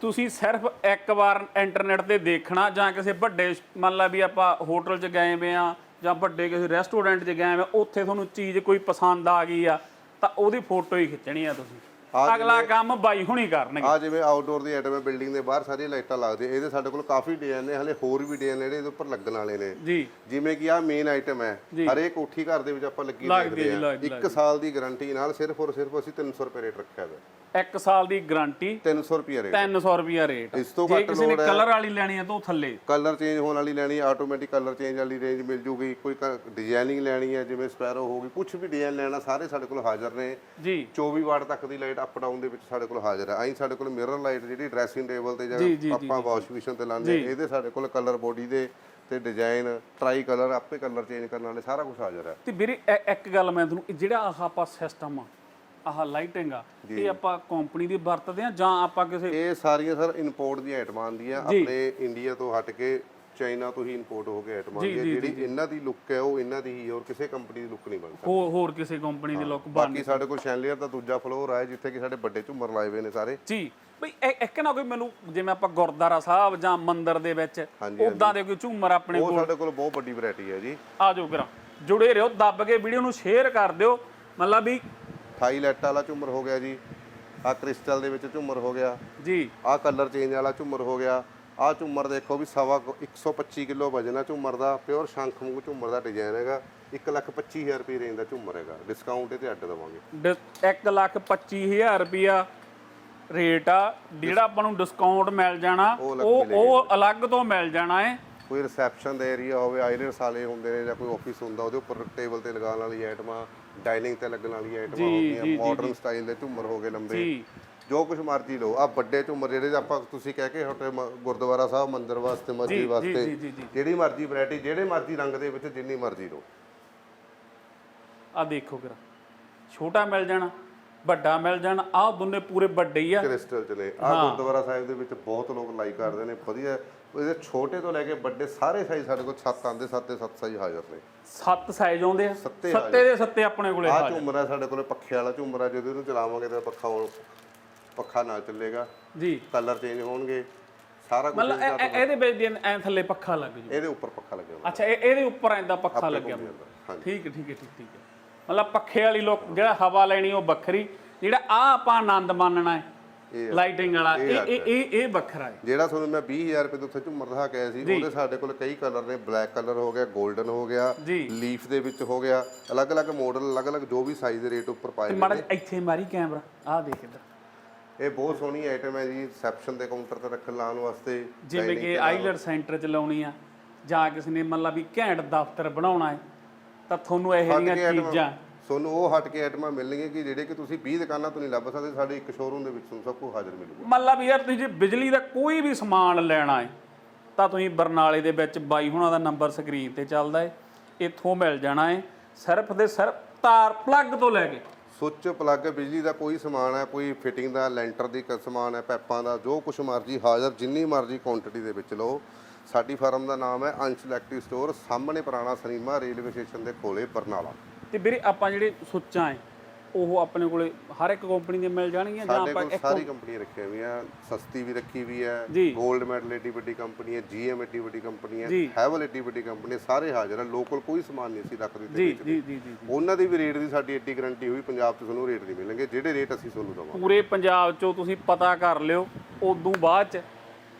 ਤੁਸੀਂ ਸਿਰਫ ਇੱਕ ਵਾਰ ਇੰਟਰਨੈਟ ਤੇ ਦੇਖਣਾ ਜਾਂ ਕਿਸੇ ਵੱਡੇ, ਮੰਨ ਲਾ ਵੀ ਆਪਾਂ ਹੋਟਲ 'ਚ ਗਏ ਵੇ ਆ ਜਾਂ ਵੱਡੇ ਕਿਸੇ ਰੈਸਟੋਰੈਂਟ 'ਚ ਗਏ ਵੇ ਉੱਥੇ ਤੁਹਾਨੂੰ ਚੀਜ਼ ਕੋਈ ਪਸੰਦ ਆ ਗਈ ਆ, ਤਾਂ ਉਹਦੀ ਫੋਟੋ ਹੀ ਖਿੱਚਣੀ ਆ ਤੁਸੀਂ। ਅਗਲਾ ਕੰਮ ਬਾਈ ਹੁਣੀ ਕਰਨਗੇ। ਆ ਜਿਵੇਂ ਆਊਟਡੋਰ ਦੀ ਆਈਟਮ ਹੈ ਬਿਲਡਿੰਗ ਦੇ ਬਾਹਰ ਸਾਰੀਆਂ ਲਾਈਟਾਂ ਲੱਗਦੀਆਂ ਇਹਦੇ ਸਾਡੇ ਕੋਲ ਕਾਫੀ ਡਿਜ਼ਾਈਨ ਨੇ ਹਲੇ ਹੋਰ ਵੀ ਡਿਜ਼ਾਈਨ ਜਿਹੜੇ ਇਹਦੇ ਉੱਪਰ ਲੱਗਣ ਵਾਲੇ ਨੇ। ਜੀ। ਜਿਵੇਂ ਕਿ ਆ ਮੇਨ ਆਈਟਮ ਹੈ ਹਰੇਕ ਕੋਠੀ ਘਰ ਦੇ ਵਿੱਚ ਆਪਾਂ ਲੱਗੀ ਲੱਗਦੀ ਦੇਖਦੇ ਹੈ, ਆ ਲੱਗਦੀ, ਇੱਕ ਸਾਲ ਦੀ ਗਾਰੰਟੀ ਨਾਲ ਸਿਰਫ ਔਰ ਸਿਰਫ ਅਸੀਂ 300 ਰੁਪਏ ਰੇਟ ਰੱਖਿਆ ਹੋਇਆ। ਇੱਕ ਸਾਲ ਦੀ ਗਾਰੰਟੀ 300 ਰੁਪਏ ਰੇਟ 300 ਰੁਪਿਆ ਰੇਟ ਇਸ ਤੋਂ ਘੱਟ ਕਿਸੇ ਨੇ ਲੋੜ ਹੈ ਕਲਰ ਵਾਲੀ ਲੈਣੀ ਆ ਤਾਂ ਉਹ ਥੱਲੇ। ਕਲਰ ਚੇਂਜ ਹੋਣ ਵਾਲੀ ਲੈਣੀ ਆਟੋਮੈਟਿਕ ਕਲਰ ਚੇਂਜ ਵਾਲੀ ਰੇਂਜ ਮਿਲ ਜੂਗੀ। ਕੋਈ ਡਿਜ਼ਾਈਨਿੰਗ ਲੈਣੀ ਹੈ ਜਿਵੇਂ ਸਪੈਰੋ ਹੋ ਗਈ ਕੁਝ ਵੀ ਡਿਜ਼ਾਈਨ ਲੈਣਾ ਸਾਰੇ ਸਾਡੇ ਕੋਲ ਹਾਜ਼ਰ ਨੇ। ਜੀ। 24 ਵਾਟ ਤੱਕ ਦੀ ਲਾਈਟ ਅਪ ਡਾਊਨ ਦੇ ਵਿੱਚ ਸਾਡੇ ਕੋਲ ਹਾਜ਼ਰ ਹੈ। ਆਈ ਸਾਡੇ ਕੋਲ ਮਿਰਰ ਲਾਈਟ ਜਿਹੜੀ ਡਰੈਸਿੰਗ ਟੇਬਲ ਤੇ ਜੀ, ਆਪਾਂ ਵਾਸ਼ ਬੇਸਿਨ ਤੇ ਲਾਉਂਦੇ ਇਹਦੇ ਸਾਡੇ ਕੋਲ ਕਲਰ ਬੋਡੀ ਦੇ ਤੇ ਡਿਜ਼ਾਈਨ ਟਰਾਈ ਕਲਰ ਆਪੇ ਕਲਰ ਚੇਂਜ ਕਰਨ ਵਾਲੇ ਸਾਰਾ ਕੁਝ ਹਾਜ਼ਰ ਹੈ। ਤੇ ਵੀਰੇ ਇੱਕ ਗੱਲ ਮੈਂ ਤੁਹਾਨੂੰ ਜਿਹੜਾ ਆਹ ਆਪਾਂ ਸਿਸਟਮ ਆ ਆਹ ਲਾਈਟਿੰਗ ਆ ਇਹ ਆਪਾਂ ਕੰਪਨੀ ਦੀ ਵਰਤਦੇ ਆ ਜਾਂ ਆਪਾਂ ਕਿਸੇ ਇਹ ਸਾਰੀਆਂ ਸਰ ਇੰਪੋਰਟ ਦੀਆਂ ਆਈਟਮਾਂ ਆਉਂਦੀਆਂ ਆਪਣੇ ਇੰਡੀਆ ਤੋਂ ਹਟ ਕੇ ਚਾਈਨਾ ਤੋਂ ਹੀ ਇੰਪੋਰਟ ਹੋ ਕੇ ਆਈਟਮਾਂ ਆਉਂਦੀਆਂ ਜਿਹੜੀ ਇਹਨਾਂ ਦੀ ਲੁੱਕ ਹੈ ਉਹ ਇਹਨਾਂ ਦੀ ਹੀ ਹੈ, ਹੋਰ ਕਿਸੇ ਕੰਪਨੀ ਦੀ ਲੁੱਕ ਨਹੀਂ ਬਣ ਸਕਦੀ। ਹੋਰ ਹੋਰ ਕਿਸੇ ਕੰਪਨੀ ਦੀ ਲੁੱਕ ਬਣ ਬਾਕੀ ਸਾਡੇ ਕੋਲ ਸ਼ੈਂਲੀਅਰ ਦਾ ਦੂਜਾ ਫਲੋਰ ਹੈ ਜਿੱਥੇ ਕਿ ਸਾਡੇ ਵੱਡੇ ਝੁੰਮਰ ਲਾਏ ਹੋਏ ਨੇ ਸਾਰੇ। ਜੀ ਬਈ ਇਹ- ਇੱਕ ਨਾ ਕੋਈ ਮੈਨੂੰ ਜਿਵੇਂ ਆਪਾਂ ਗੁਰਦਾਰਾ ਸਾਹਿਬ ਜਾਂ ਮੰਦਿਰ ਦੇ ਵਿੱਚ ਹਾਂਜੀ, ਉਦਾਂ ਦੇ ਕੋਈ ਝੂਮਰ ਆਪਣੇ ਉਹ ਸਾਡੇ ਕੋਲ ਬਹੁਤ ਵੱਡੀ ਵੈਰਾਈਟੀ ਹੈ ਜੀ। ਆ ਜਾਓ ਕਰਾਂ ਜੁੜੇ ਰਹੋ ਦੱਬ ਕੇ ਵੀਡੀਓ ਨੂੰ ਸ਼ੇਅਰ ਕਰ ਦਿਓ। ਮਤਲਬ ਵੀ 28 ਲੈਟ ਵਾਲਾ ਝੁੰਮਰ ਹੋ ਗਿਆ ਜੀ ਆ ਕ੍ਰਿਸਟਲ ਦੇ ਵਿੱਚ ਝੁੰਮਰ ਹੋ ਗਿਆ। ਜੀ। ਆ ਕਲਰ ਚੇਂਜ ਵਾਲਾ ਝੁੰਮਰ ਹੋ ਗਿਆ। ਆ ਝੂਮਰ ਦੇਖੋ ਵੀ ਸਵਾ ਕੁ- 125 ਕਿਲੋ ਵਜਨ ਆ ਝੂਮਰ ਦਾ ਪਿਓਰ ਸ਼ੰਖ ਮੂੰਹ ਝੂਮਰ ਦਾ ਡਿਜ਼ਾਈਨ ਹੈਗਾ। 125000 ਰੁਪਏ ਰੇਂਜ ਦਾ ਝੂਮਰ ਹੈਗਾ। ਡਿਸਕਾਊਂਟ ਇਹਤੇ ਅੱਡ ਦਵਾਂਗੇ। 1 ਲੱਖ 25000 ਰੁਪਿਆ ਰੇਟ ਆ। ਜਿਹੜਾ ਆਪਾਂ ਨੂੰ ਡਿਸਕਾਊਂਟ ਮਿਲ ਜਾਣਾ ਉਹ ਅਲੱਗ ਉਹ ਉਹ ਅਲੱਗ ਤੋਂ ਮਿਲ ਜਾਣਾ ਹੈ ਕੋਈ ਰਿਸੈਪਸ਼ਨ ਦਾ ਏਰੀਆ ਹੋਵੇ ਆਈਲੈਂਡਸ ਵਾਲੇ ਹੁੰਦੇ ਨੇ ਜਾਂ ਕੋਈ ਆਫਿਸ ਹੁੰਦਾ ਉਹਦੇ ਉੱਪਰ ਟੇਬਲ ਤੇ ਲਗਾਉਣ ਵਾਲੀ ਆਈਟਮਾਂ ਡਾਈਨਿੰਗ ਤੇ ਲੱਗਣ ਵਾਲੀ ਆਈਟਮਾਂ ਹੋ ਗਈਆਂ ਮਾਡਰਨ ਸਟਾਈਲ ਦੇ ਝੂਮਰ ਹੋ ਗਏ ਲੰਬੇ। ਜੀ। ਜੋ ਕੁਝ ਮਰਜ਼ੀ ਲਓ। ਆ ਵੱਡੇ ਝੂਮਰ ਜਿਹੜੇ ਆਪਾਂ ਤੁਸੀਂ ਕਹਿ ਕੇ ਹਟੇ ਗੁਰਦੁਆਰਾ ਸਾਹਿਬ ਮੰਦਿਰ ਵਾਸਤੇ ਮਸਜਿਦ ਵਾਸਤੇ। ਜਿਹੜੀ ਮਰਜ਼ੀ ਵੈਰਾਈਟੀ ਜਿਹੜੇ ਮਰਜ਼ੀ ਰੰਗ ਦੇ ਵਿੱਚ ਜਿੰਨੀ ਮਰਜ਼ੀ ਲਓ। ਆ ਦੇਖੋ ਕਿਰਾ। ਛੋਟਾ ਮਿਲ ਜਾਣਾ ਵੱਡਾ ਮਿਲ ਜਾਣਾ ਆਹ ਦੋਨੇ ਪੂਰੇ ਵੱਡੇ ਹੀ ਆ। ਕ੍ਰਿਸਟਲ ਚ ਨੇ ਆ ਗੁਰਦੁਆਰਾ ਸਾਹਿਬ ਦੇ ਵਿੱਚ ਬਹੁਤ ਲੋਕ ਲਾਈਕ ਕਰਦੇ ਨੇ ਵਧੀਆ। ਇਹਦੇ ਛੋਟੇ ਤੋਂ ਲੈ ਕੇ ਵੱਡੇ ਸਾਰੇ ਸਾਈਜ਼ ਸਾਡੇ ਕੋਲ ਸੱਤ ਆਂਦੇ ਸੱਤ ਤੇ ਸੱਤ ਸਾਈਜ਼ ਹਾਜ਼ਰ ਨੇ। ਸੱਤ ਸਾਈਜ਼ ਆਉਂਦੇ ਆ। ਸੱਤੇ ਸੱਤੇ ਦੇ ਸੱਤੇ ਆਪਣੇ ਕੋਲੇ ਆ ਝੂਮਰ ਸਾਡੇ ਕੋਲੇ ਪੱਖੇ ਵਾਲਾ ਝੂਮਰ ਜਦੋਂ ਇਹਨੂੰ ਚਲਾਵਾਂਗੇ ਤਾਂ ਪੱਖਾ ਪੱਖਾ ਨਾਲ ਚੱਲੇਗਾ। ਜੀ। ਕਲਰ ਚੇਂਜ ਹੋਣਗੇ। ਸਾਰਾ ਕੁਝ ਮਤਲਬ ਇਹ- ਇਹ- ਇਹਦੇ ਵਿੱਚ ਦੀ ਐ ਥੱਲੇ ਪੱਖਾ ਲੱਗ ਜੂ। ਇਹਦੇ ਉੱਪਰ ਪੱਖਾ ਲੱਗਿਆ ਹੋਇਆ। ਅੱਛਾ ਇਹ ਇਹਦੇ ਉੱਪਰ ਐਂਦਾ ਪੱਖਾ ਲੱਗਿਆ। ਹਾਂਜੀ। ਠੀਕ ਹੈ ਠੀਕ ਹੈ ਠੀਕ ਠੀਕ ਹੈ। ਮਤਲਬ ਪੱਖੇ ਵਾਲੀ ਲੋਕ ਜਿਹੜਾ ਹਵਾ ਲੈਣੀ ਉਹ ਵੱਖਰੀ। ਜਿਹੜਾ ਆ ਆਪਾਂ ਆਨੰਦ ਮਾਣਨਾ ਹੈ ਇਹ ਲਾਈਟਿੰਗ ਵਾਲਾ ਇਹ ਇਹ ਇਹ ਇਹ ਵੱਖਰਾ ਹੈ। ਜਿਹੜਾ ਤੁਹਾਨੂੰ ਮੈਂ 20000 ਰੁਪਏ ਦੇ ਉੱਥੇ ਝੂਮਰ ਦਿਖਾ ਕੇ ਆਇਆ ਸੀ ਉਹਦੇ ਸਾਡੇ ਕੋਲ ਕਈ ਕਲਰ ਨੇ। ਬਲੈਕ ਕਲਰ ਹੋ ਗਿਆ 골ਡਨ ਹੋ ਗਿਆ ਜੀ। ਲੀਫ ਦੇ ਵਿੱਚ ਹੋ ਗਿਆ। ਅਲੱਗ-ਅਲੱਗ ਮਾਡਲ ਅਲੱਗ-ਅਲੱਗ ਜੋ ਵੀ ਸਾਈਜ਼ ਦੇ ਰੇਟ ਉੱਪਰ ਪਾਏ ਤੇ ਨੇ ਮਾੜਾ ਜਿਹਾ ਇੱਥੇ ਮਾਰੀ ਕੈਮਰਾ। ਆਹ ਦੇਖ ਇੱਧਰ। ਇਹ ਬਹੁਤ ਸੋਹਣੀ ਆਈਟਮ ਹੈ ਜੀ ਰਿਸੈਪਸ਼ਨ ਦੇ ਕਾਊਂਟਰ ਤੇ ਰੱਖਣ ਲਾਉਣ ਵਾਸਤੇ ਜਿਵੇਂ ਕਿ ਆਈਲੈਟ ਸੈਂਟਰ ਚ ਲਾਉਣੀ ਆ ਜਾਂ ਕਿਸੇ ਨੇ ਮਤਲਬ ਵੀ ਘੈਂਟ ਦਫ਼ਤਰ ਬਣਾਉਣਾ ਹੈ ਤਾਂ ਤੁਹਾਨੂੰ ਇਹ ਹਟ ਜਿਹੀਆਂ ਕੇ ਚੀਜ਼ਾਂ ਤੁਹਾਨੂੰ ਉਹ ਹਟ ਕੇ ਆਈਟਮਾਂ ਮਿਲਣਗੀਆਂ ਕਿ ਜਿਹੜੇ ਕਿ ਤੁਸੀਂ 20 ਦੁਕਾਨਾਂ ਤੋਂ ਨਹੀਂ ਲੱਭ ਸਕਦੇ ਸਾਡੇ ਇੱਕ ਸ਼ੋਰੂਮ ਦੇ ਵਿੱਚ ਤੁਹਾਨੂੰ ਸਭ ਕੁਝ ਹਾਜ਼ਰ ਮਿਲੂਗਾ। ਮਤਲਬ ਯਾਰ ਤੁਸੀਂ ਜੇ ਬਿਜਲੀ ਦਾ ਕੋਈ ਵੀ ਸਮਾਨ ਲੈਣਾ ਹੈ ਤਾਂ ਤੁਸੀਂ ਬਰਨਾਲੇ ਦੇ ਵਿੱਚ ਬਾਈ ਹੁਣਾਂ ਦਾ ਨੰਬਰ ਸਕਰੀਨ ਤੇ ਚੱਲਦਾ ਹੈ ਇੱਥੋਂ ਮਿਲ ਜਾਣਾ ਹੈ ਸਿਰਫ ਦੇ ਸਿਰਫ ਤਾਰ ਪਲੱਗ ਤੋਂ ਲੈ ਕੇ। ਸੁੱਚ ਪਲੱਗ ਬਿਜਲੀ ਦਾ ਕੋਈ ਸਮਾਨ ਹੈ, ਕੋਈ ਫਿਟਿੰਗ ਦਾ, ਲੈਂਟਰ ਦੀ ਕ- ਸਮਾਨ ਹੈ, ਪੈਪਾਂ ਦਾ, ਜੋ ਕੁਛ ਮਰਜ਼ੀ, ਹਾਜ਼ਰ ਜਿੰਨੀ ਮਰਜ਼ੀ ਕੁਆਂਟੀਟੀ ਦੇ ਵਿੱਚ ਲਓ। ਸਾਡੀ ਫਰਮ ਦਾ ਨਾਮ ਹੈ ਅੰਸ਼ ਇਲੈਕਟ੍ਰਿਕ ਸਟੋਰ ਸਾਹਮਣੇ ਪੁਰਾਣਾ ਸਨੀਮਾ ਰੇਲਵੇ ਸਟੇਸ਼ਨ ਦੇ ਕੋਲੇ ਬਰਨਾਲਾ। ਤੇ ਵੀਰੇ ਆਪਾਂ ਜਿਹੜੇ ਸੁੱਚਾਂ ਹੈ ਉਹ ਆਪਣੇ ਕੋਲੇ ਹਰ ਇੱਕ ਕੰਪਨੀ ਦੇ ਮਿਲ ਜਾਣਗੀਆਂ ਜਾਂ ਸਾਡੇ ਆਪਾਂ ਕੋਲ ਸਾਰੀ ਕੰਪਨੀ ਰੱਖੀਆਂ ਹੋਈਆਂ ਸਸਤੀ ਵੀ ਰੱਖੀ ਵੀ ਹੈ ਜੀ। 골ਡ ਮੈਡਲ ਏਡੀ ਵੱਡੀ ਕੰਪਨੀ ਹੈ ਜੀਐਮ ਏਡੀ ਵੱਡੀ ਕੰਪਨੀ ਹੈ ਜੀ। ਹੈਵਲ ਏਡੀ ਵੱਡੀ ਕੰਪਨੀ ਹੈ ਸਾਰੇ ਹਾਜ਼ਰ ਹੈ ਲੋਕਲ ਕੋਈ ਸਮਾਨ ਨਹੀਂ ਅਸੀਂ ਰੱਖਦੇ ਤੇ ਜੀ ਵੇਚਦੇ। ਜੀ ਜੀ ਜੀ ਉਹਨਾਂ ਦੀ ਵੀ ਰੇਟ ਦੀ ਸਾਡੀ ਏਡੀ ਗਾਰੰਟੀ ਹੋਈ ਪੰਜਾਬ 'ਚ ਤੁਹਾਨੂੰ ਰੇਟ ਨਹੀਂ ਮਿਲਣਗੇ ਜਿਹੜੇ ਰੇਟ ਅਸੀਂ ਤੁਹਾਨੂੰ ਦਵਾਂਗੇ ਪੂਰੇ ਪੰਜਾਬ ਚੋਂ ਤੁਸੀਂ ਪਤਾ ਕਰ ਲਿਓ ਉਦੋਂ ਬਾਅਦ ਚ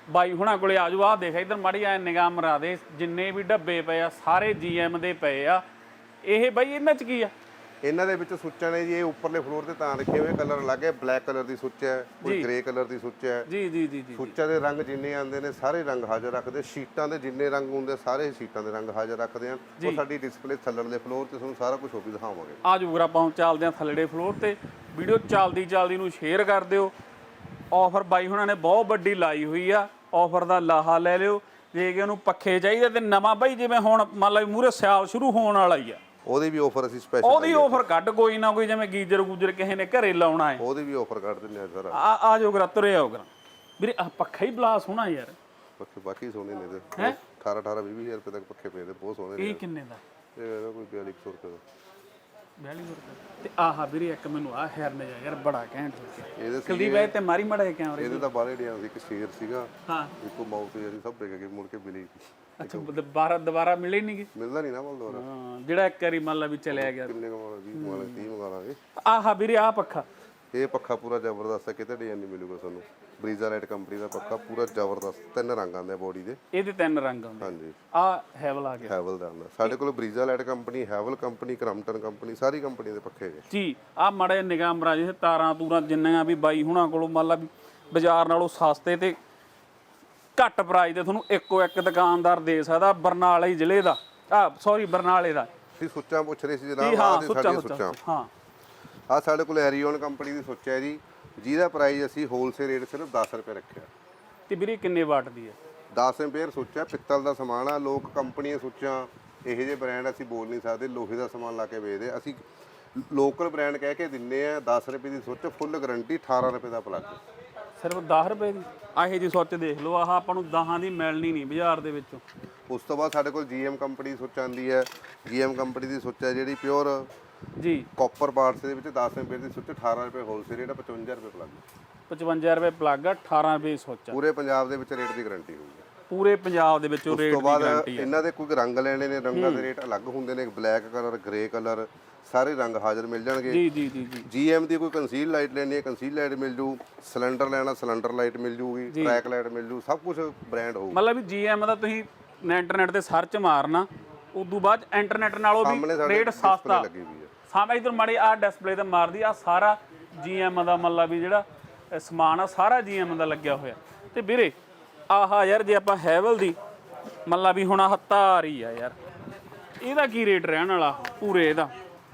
ਬਾਈ ਹੁਣਾਂ ਕੋਲੇ ਆਜੋ ਆਹ ਦੇਖ ਇਧਰ ਮਾੜੀ ਐ ਨਿਗਾਹ ਮਰਾ ਦੇ ਜਿੰਨੇ ਵੀ ਡੱਬੇ ਪਏ ਆ ਸਾਰੇ ਜੀਐਮ ਦੇ ਪਏ ਆ ਇਹ ਬਾਈ ਇਹਨਾਂ ਚ ਕੀ ਆ ਇਹਨਾਂ ਦੇ ਵਿੱਚ ਸੁੱਚਾਂ ਨੇ ਜੀ ਇਹ ਉੱਪਰਲੇ ਫਲੋਰ ਤੇ ਤਾਂ ਰੱਖੇ ਹੋਏ ਕਲਰ ਅਲੱਗ ਹੈ ਬਲੈਕ ਕਲਰ ਦੀ ਸੁੱਚ ਹੈ ਕੋਈ ਗ੍ਰੇ ਕਲਰ ਦੀ ਸੁੱਚ ਹੈ। ਜੀ ਜੀ ਜੀ ਜੀ ਸੁੱਚਾਂ ਦੇ ਰੰਗ ਜਿੰਨੇ ਆਉਂਦੇ ਨੇ ਸਾਰੇ ਰੰਗ ਹਾਜ਼ਰ ਰੱਖਦੇ ਸ਼ੀਟਾਂ ਦੇ ਜਿੰਨੇ ਰੰਗ ਹੁੰਦੇ ਸਾਰੇ ਸ਼ੀਟਾਂ ਦੇ ਰੰਗ ਹਾਜ਼ਰ ਰੱਖਦੇ ਆ ਉਹ ਸਾਡੀ ਡਿਸਪਲੇ ਥੱਲੜ ਦੇ ਫਲੋਰ ਤੇ ਤੁਹਾਨੂੰ ਸਾਰਾ ਕੁਝ ਉਹ ਵੀ ਦਿਖਾਵਾਂਗੇ। ਆ ਜੂਗਰਾ ਆਪਾਂ ਚੱਲਦੇ ਆ ਥੱਲੜੇ ਫਲੋਰ ਤੇ। ਵੀਡੀਓ ਚੱਲਦੀ ਚੱਲਦੀ ਨੂੰ ਸ਼ੇਅਰ ਕਰ ਦਿਓ। ਆਫਰ ਬਾਈ ਹੁਣਾਂ ਨੇ ਬਹੁਤ ਵੱਡੀ ਲਾਈ ਹੋਈ ਆ। ਆਫਰ ਦਾ ਲਾਹਾ ਲੈ ਲਿਓ। ਜੇ ਕਿ ਉਹਨੂੰ ਪੱਖੇ ਚਾਹੀਦੇ ਤੇ ਨਵਾਂ ਬਾਈ ਜਿਵੇਂ ਹੁਣ ਮੰਨ ਲਓ ਮੂਰੇ ਸਿਆਲ ਸ਼ੁਰੂ ਹੋਣ ਵਾਲਾ ਹੀ ਆ। ਉਹਦੇ ਵੀ ਆਫਰ ਅਸੀਂ ਸਪੈਸ਼ਲ ਉਹਦੀ ਆਫਰ ਕੱਢ ਕੋਈ ਨਾ ਕੋਈ ਜਿਵੇਂ ਗੀਜਰ ਗੂਜਰ ਕਿਸੇ ਨੇ ਘਰੇ ਲਾਉਣਾ ਹੈ। ਉਹਦੇ ਵੀ ਆਫਰ ਕੱਢ ਦਿੰਦੇ ਆ ਸਰ ਆ ਆ ਜੋ ਗਰਾ ਤੁਰੇ ਆਓ ਗਰਾ ਵੀਰੇ ਆ ਪੱਖਾ ਹੀ ਬਲਾ ਸੋਹਣਾ ਯਾਰ। ਪੱਖੇ ਬਾਕੀ ਸੋਹਣੇ ਨੇ ਤੇ 18 18 20 ਹਜ਼ਾਰ ਰੁਪਏ ਤੱਕ ਪੱਖੇ ਪਏ ਨੇ ਬਹੁਤ ਸੋਹਣੇ ਨੇ ਇਹ ਕਿੰਨੇ ਦਾ? ਇਹ ਹੈਗਾ ਕੋਈ 4200 ਰੁਪਏ ਦਾ। 42 ਰੁਪਏ ਤੇ ਆਹਾ ਵੀਰੇ ਇੱਕ ਮੈਨੂੰ ਆ ਹੈਰਨ ਜਾ ਯਾਰ ਬੜਾ ਘੈਂਟ ਹੋ ਗਿਆ। ਇਹਦੇ ਕੁਲਦੀਪ ਬਾਈ ਤੇ ਮਾਰੀ ਮੜਾ ਕੈਮਰੇ ਇਹਦੇ ਤਾਂ। ਬਾਹਲੇ ਡਿਆ ਸੀ ਇੱਕ ਸ਼ੇਰ ਸੀਗਾ। ਹਾਂ। ਇੱਕੋ ਮਾਊਸ ਜਿਹੜੀ ਸਭ ਵਿਕ ਗਈ ਮੁੜ ਕੇ ਮਿਲੀ। ਅੱਛਾ ਦੁਬਾਰਾ ਦੁਬਾਰਾ ਮਿਲੇ ਨਹੀਂ ਗੇ ਮਿਲਦਾ ਨਹੀਂ ਨਾ ਬਲ ਦੁਬਾਰਾ ਹਾਂ ਜਿਹੜਾ ਇੱਕ ਵਾਰੀ ਮੰਨ ਲਾ ਵੀ ਚਲਿਆ ਗਿਆ। ਕਿੰਨੇ ਕਮਾਣਾ 20 ਕਮਾਣਾ 30 ਮੰਗਾ ਲਾਂਗੇ ਆਹਾ ਵੀਰੇ ਆ ਪੱਖਾ। ਇਹ ਪੱਖਾ ਪੂਰਾ ਜ਼ਬਰਦਸਤ ਹੈ ਕਿਤੇ ਡਿਜ਼ਾਈਨ ਨਹੀਂ ਮਿਲੂਗਾ ਤੁਹਾਨੂੰ ਬਰੀਜ਼ਾ ਲਾਈਟ ਕੰਪਨੀ ਦਾ ਪੱਖਾ ਪੂਰਾ ਜ਼ਬਰਦਸਤ ਤਿੰਨ ਰੰਗ ਆਉਂਦੇ ਆ ਬੋਡੀ ਦੇ। ਇਹਦੇ ਤਿੰਨ ਰੰਗ ਹੁੰਦੇ ਹਾਂਜੀ। ਆ ਹੈਵਲ ਆ ਗਿਆ। ਹੈਵਲ ਦਾ ਆਉਂਦਾ। ਸਾਡੇ ਕੋਲ Breeza light company Havells company Crompton company ਸਾਰੀ ਕੰਪਨੀ ਦੇ ਪੱਖੇ ਨੇ। ਜੀ ਆ ਮੜੇ ਨਿਗਾਹ ਮਰਾ ਜੇ ਤਾਰਾਂ ਤੂਰਾਂ ਜਿੰਨੀਆਂ ਵੀ ਬਾਈ ਹੁਣਾਂ ਕੋਲੋਂ ਮੰਨ ਲਾ ਵੀ ਬਾਜ਼ਾਰ ਨਾਲੋਂ ਸਸਤੇ ਤੇ ਘੱਟ ਪ੍ਰਾਈਸ ਤੇ ਤੁਹਾਨੂੰ ਇੱਕੋ ਇੱਕ ਦੁਕਾਨਦਾਰ ਦੇ ਸਕਦਾ ਬਰਨਾਲੇ ਜ਼ਿਲ੍ਹੇ ਦਾ। ਆ ਸੌਰੀ ਬਰਨਾਲੇ ਦਾ। ਤੁਸੀਂ ਸੁੱਚਾਂ ਪੁੱਛ ਰਹੇ ਸੀ ਜਨਾਬ ਹਾਂ ਸੁੱਚਾ ਸੁੱਚਾ ਸੁੱਚਾਂ। ਹਾਂ। ਆ ਸਾਡੇ ਕੋਲ ਐਰੀਓਨ ਕੰਪਨੀ ਦੀ ਸੁੱਚ ਹੈ ਜੀ ਜਿਹਦਾ ਪ੍ਰਾਈਸ ਅਸੀਂ ਹੋਲਸੇਲ ਰੇਟ ਸਿਰਫ 10 ਰੁਪਏ ਰੱਖਿਆ। ਤੇ ਵੀਰੇ ਕਿੰਨੇ ਵਾਟ ਦੀ ਹੈ? 10 ਐਂਪੀਅਰ ਸੁੱਚ ਹੈ ਪਿੱਤਲ ਦਾ ਸਮਾਨ ਆ ਲੋਕ ਕੰਪਨੀਆਂ ਸੁੱਚਾਂ ਇਹੋ ਜਿਹੇ ਬ੍ਰਾਂਡ ਅਸੀਂ ਬੋਲ ਨਹੀਂ ਸਕਦੇ ਲੋਹੇ ਦਾ ਸਮਾਨ ਲਾ ਕੇ ਵੇਚਦੇ ਅਸੀਂ ਲੋਕਲ ਬ੍ਰਾਂਡ ਕਹਿ ਕੇ ਦਿੰਨੇ ਆ 10 ਰੁਪਏ ਦੀ ਸੁੱਚ ਫੁੱਲ ਗਾਰੰਟੀ 18 ਰੁਪਏ ਦਾ ਪਲੱਗ ਸਿਰਫ 10 ਰੁਪਏ ਦੀ। ਆਹੇ ਜੀ ਸੋਚ ਦੇਖ ਲਓ ਆਹ ਆਪਾਂ ਨੂੰ 10 ਦੀ ਮਿਲਣੀ ਨਹੀਂ ਬਾਜ਼ਾਰ ਦੇ ਵਿੱਚੋਂ। ਉਸ ਤੋਂ ਬਾਅਦ ਸਾਡੇ ਕੋਲ GM ਕੰਪਨੀ ਸੁੱਚ ਆਂਦੀ ਹੈ। GM ਕੰਪਨੀ ਦੀ ਸੁੱਚ ਹੈ ਜਿਹੜੀ ਪਿਓਰ ਜੀ। ਕਾਪਰ ਪਾਰਟਸ ਦੇ ਵਿੱਚ 10 ਐਂਪੀਅਰ ਦੀ ਸੁੱਚ 18 ਰੁਪਏ ਹੋਲਸੇਲ ਰੇਟ ਹੈ 55 ਰੁਪਏ ਪਲੱਗ 55 ਰੁਪਏ ਪਲੱਗ ਆ 18 ਰੁਪਏ ਸੋਚ ਪੂਰੇ ਪੰਜਾਬ ਦੇ ਵਿੱਚ ਰੇਟ ਦੀ ਗਾਰੰਟੀ ਹੋਊਗੀ। ਪੂਰੇ ਪੰਜਾਬ ਦੇ ਵਿੱਚ ਉਹ ਰੇਟ ਤੋਂ ਦੀ ਬਾਅਦ ਗਾਰੰਟੀ ਹੈ। ਇਹਨਾਂ ਦੇ ਕੋਈ ਰੰਗ ਲੈਣੇ ਨੇ ਰੰਗਾਂ ਦੇ ਰੇਟ ਅਲੱਗ ਹੁੰਦੇ ਨੇ ਬਲੈਕ ਕਲਰ ਗ੍ਰੇ ਕਲਰ ਸਾਰੇ ਰੰਗ ਹਾਜ਼ਰ ਮਿਲ ਜਾਣਗੇ। ਜੀ ਜੀ ਜੀ ਜੀ। GM ਦੀ ਕੋਈ ਕੰਸੀਲ ਲਾਈਟ ਲੈਣੀ ਹੈ ਕੰਸੀਲ ਲਾਈਟ ਮਿਲ ਜੂ। ਸਿਲੰਡਰ ਲੈਣਾ ਸਿਲੰਡਰ ਲਾਈਟ ਮਿਲ ਜੂਗੀ ਟਰੈਕ ਲਾਈਟ ਮਿਲ ਜੂ ਸਭ ਕੁਝ ਬ੍ਰਾਂਡ ਹੋਊ ਮਤਲਬ ਵੀ GM ਦਾ ਤੁਸੀਂ ਇੰਟਰਨੈਟ ਤੇ ਸਰਚ ਮਾਰਨਾ ਉਦੋਂ ਬਾਅਦ ਇੰਟਰਨੈਟ ਨਾਲੋਂ ਵੀ ਰੇਟ ਸਸਤਾ। ਲੱਗੀ ਹੋਈ ਹੈ। ਸਾਹਮਣੇ ਇਧਰ ਮਾੜੀ ਆ ਡਿਸਪਲੇ ਤੇ ਮਾਰਦੀ ਆ ਸਾਰਾ GM ਦਾ ਮਤਲਬ ਵੀ ਜਿਹੜਾ ਸਮਾਨ ਆ ਸਾਰਾ GM ਦਾ ਲੱਗਿਆ ਹੋਇਆ। ਤੇ ਵੀਰੇ ਆਹਾ ਯਾਰ ਜੇ ਆਪਾਂ ਹੈਵਲ ਦੀ ਮਤਲਬ ਵੀ ਹੁਣ ਆਹ ਤਾਰ ਹੀ ਆ ਯਾਰ। ਇਹਦਾ ਕੀ ਰੇਟ ਰਹਿਣ ਵਾਲਾ ਪੂਰੇ ਇਹਦਾ?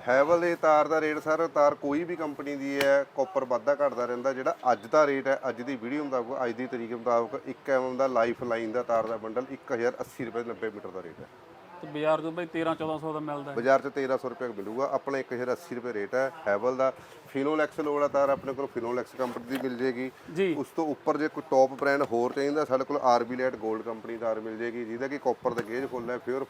ਹੈਵਲ ਦੇ ਤਾਰ ਦਾ ਰੇਟ ਸਰ ਤਾਰ ਕੋਈ ਵੀ ਕੰਪਨੀ ਦੀ ਹੈ ਕਾਪਰ ਵਾਧਾ ਘਟਦਾ ਰਹਿੰਦਾ ਜਿਹੜਾ ਅੱਜ ਦਾ ਰੇਟ ਹੈ ਅੱਜ ਦੀ ਵੀਡੀਓ ਮੁਤਾਬਕ ਅੱਜ ਦੀ ਤਰੀਕ ਮੁਤਾਬਕ 1 ਐਮਐਮ ਦਾ ਲਾਈਫ ਲਾਈਨ ਦਾ ਤਾਰ ਦਾ ਬੰਡਲ 1080 ਰੁਪਏ 90 ਮੀਟਰ ਦਾ ਰੇਟ ਹੈ। ਤੇ ਬਾਜ਼ਾਰ ਤੋਂ ਬਈ 13 1400 ਦਾ ਮਿਲਦਾ ਹੈ। ਬਾਜ਼ਾਰ 'ਚ 1300 ਰੁਪਏ ਮਿਲੂਗਾ ਆਪਣਾ 1080 ਰੁਪਏ ਰੇਟ ਹੈ ਹੈਵਲ ਦਾ। ਫਿਨੋਲੈਕਸ ਲੋੜ ਆ ਤਾਰ ਆਪਣੇ ਕੋਲ ਫਿਨੋਲੈਕਸ ਕੰਪਨੀ ਦੀ ਮਿਲ ਜੇਗੀ। ਉਸ ਤੋਂ ਉੱਪਰ ਜੇ ਕੋਈ ਟੌਪ ਬ੍ਰਾਂਡ ਹੋਰ ਚਾਹੀਦਾ ਸਾਡੇ ਕੋਲ ਆਰਬੀ ਲਾਈਟ 골ਡ ਕੰਪਨੀ ਤਾਰ ਮਿਲ ਜੇਗੀ ਜਿਹਦਾ ਕਿ ਕਾਪਰ ਦਾ ਗੇਜ ਫੁੱਲ ਹੈ ਫਿਰ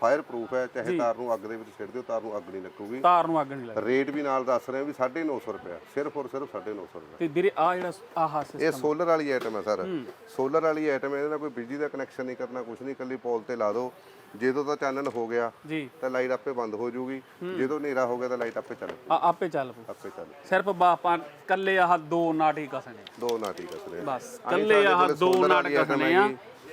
ਫਾਇਰ ਪ੍ਰੂਫ ਹੈ ਚਾਹੇ ਤਾਰ ਨੂੰ ਅੱਗ ਦੇ ਵਿੱਚ ਛਿੜ ਦਿਓ ਤਾਰ ਨੂੰ ਅੱਗ ਨਹੀਂ ਲੱਗੂਗੀ। ਤਾਰ ਨੂੰ ਅੱਗ ਨਹੀਂ ਲੱਗਦੀ। ਰੇਟ ਵੀ ਨਾਲ ਦੱਸ ਰਹੇ ਵੀ 950 ਰੁਪਏ ਸਿਰਫ ਔਰ ਸਿਰਫ 950 ਰੁਪਏ ਤੇ ਵੀਰੇ ਆ ਜਿਹੜਾ ਆਹਾ system ਇਹ ਸੋਲਰ ਵਾਲੀ ਆਈਟਮ ਹੈ ਸਰ। ਸੋਲਰ ਵਾਲੀ ਆਈਟਮ ਇਹਦੇ ਨਾਲ ਕੋਈ ਬਿਜਲੀ ਦਾ ਕਨੈਕਸ਼ਨ ਨਹੀਂ ਕਰਨਾ ਕੁਝ ਨਹੀਂ ਕੱਲੀ ਪੋਲ ਤੇ ਲਾ ਦਿਓ। ਜਦੋਂ ਤਾਂ ਚਾਨਣ ਹੋ ਗਿਆ ਤਾਂ ਲਾਈਟ ਆਪੇ ਬੰਦ ਹੋ ਜਾਊਗੀ ਜਦੋਂ ਹਨੇਰਾ ਹੋ ਗਿਆ ਤਾਂ ਲਾਈਟ ਆਪੇ ਚੱਲ ਪਊ ਆਪੇ ਚੱਲ ਪੂ ਆਪੇ ਚੱਲ ਸਿਰਫ ਬਾ ਆਪਾਂ ਕੱਲੇ ਆਹ ਦੋ ਨਾਟੀ ਕਸਣੇ ਦੋ ਨਾ ਠੀਕ ਹੈ। ਬਸ ਕੱਲੇ ਆਹ ਦੋ ਨਾਟ ਕਸਣੇ ਆ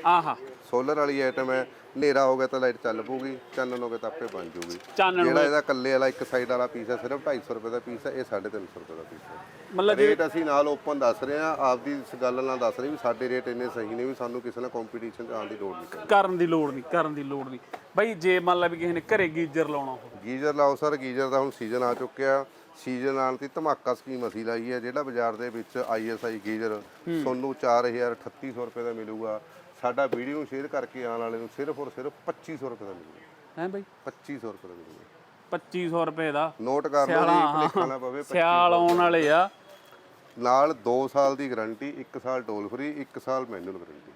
ਆਹਾ। ਸੋਲਰ ਵਾਲੀ ਆਈਟਮ ਹੈ ਹਨੇਰਾ ਹੋ ਗਿਆ ਤਾਂ ਲਾਈਟ ਚੱਲ ਪਊਗੀ ਚਾਨਣ ਹੋ ਗਿਆ ਤਾਂ ਆਪੇ ਬਣ ਜਾਊਗੀ ਚਾਨਣ ਜਿਹੜਾ ਇਹਦਾ ਕੱਲੇ ਵਾਲਾ ਇੱਕ ਸਾਈਡ ਵਾਲਾ ਪੀਸ ਹੈ ਸਿਰਫ 250 ਰੁਪਏ ਦਾ ਪੀਸ ਹੈ ਇਹ 350 ਰੁਪਏ ਦਾ ਪੀਸ ਹੈ। ਮਤਲਬ ਰੇਟ ਅਸੀਂ ਨਾਲ ਓਪਨ ਦੱਸ ਰਹੇ ਹਾਂ ਆਪਦੀ ਇਸ ਗੱਲ ਨਾਲ ਦੱਸ ਰਹੇ ਵੀ ਸਾਡੇ ਰੇਟ ਇੰਨੇ ਸਹੀ ਨੇ ਵੀ ਸਾਨੂੰ ਕਿਸੇ ਨਾਲ ਕੰਪੀਟੀਸ਼ਨ 'ਚ ਆਉਣ ਦੀ ਲੋੜ ਨਹੀਂ ਕਰਨ ਦੀ ਲੋੜ ਨਹੀਂ ਕਰਨ ਦੀ ਲੋੜ ਨਹੀਂ। ਬਈ ਜੇ ਮੰਨ ਲਾ ਵੀ ਕਿਸੇ ਨੇ ਘਰੇ ਗੀਜ਼ਰ ਲਾਉਣਾ ਹੋਵੇ। ਗੀਜ਼ਰ ਲਾਓ ਸਰ ਗੀਜ਼ਰ ਦਾ ਹੁਣ ਸੀਜ਼ਨ ਆ ਚੁੱਕਿਆ। ਸੀਜ਼ਨ ਆਉਣ ਦੀ ਧਮਾਕਾ ਸਕੀਮ ਅਸੀਂ ਲਾਈ ਹੈ ਜਿਹੜਾ ਬਾਜ਼ਾਰ ਦੇ ਵਿੱਚ ਆਈਐਸਆਈ ਗੀਜ਼ਰ ਤੁਹਾਨੂੰ 4000 3800 ਰੁਪਏ ਦਾ ਮਿਲੂਗਾ। ਸਾਡਾ ਵੀਡੀਓ ਸ਼ੇਅਰ ਕਰਕੇ ਆਉਣ ਵਾਲੇ ਨੂੰ ਸਿਰਫ ਔਰ ਸਿਰਫ 2500 ਰੁਪਏ ਦਾ ਮਿਲੂਗਾ। ਹੈ ਬਈ? 2500 ਰੁਪਏ ਦਾ ਮਿਲੂਗਾ। 2500 ਰੁਪਏ ਦਾ? ਨੋਟ ਕਰ ਲਓ ਜੀ ਨਾ ਪਵੇ ਸਿਆਲ ਆਉਣ ਵਾਲੇ ਆ। ਨਾਲ 2 ਸਾਲ ਦੀ ਗਾਰੰਟੀ 1 ਸਾਲ ਟੋਲ ਫ੍ਰੀ 1 ਸਾਲ ਮੈਨੂਅਲ ਗਾਰੰਟੀ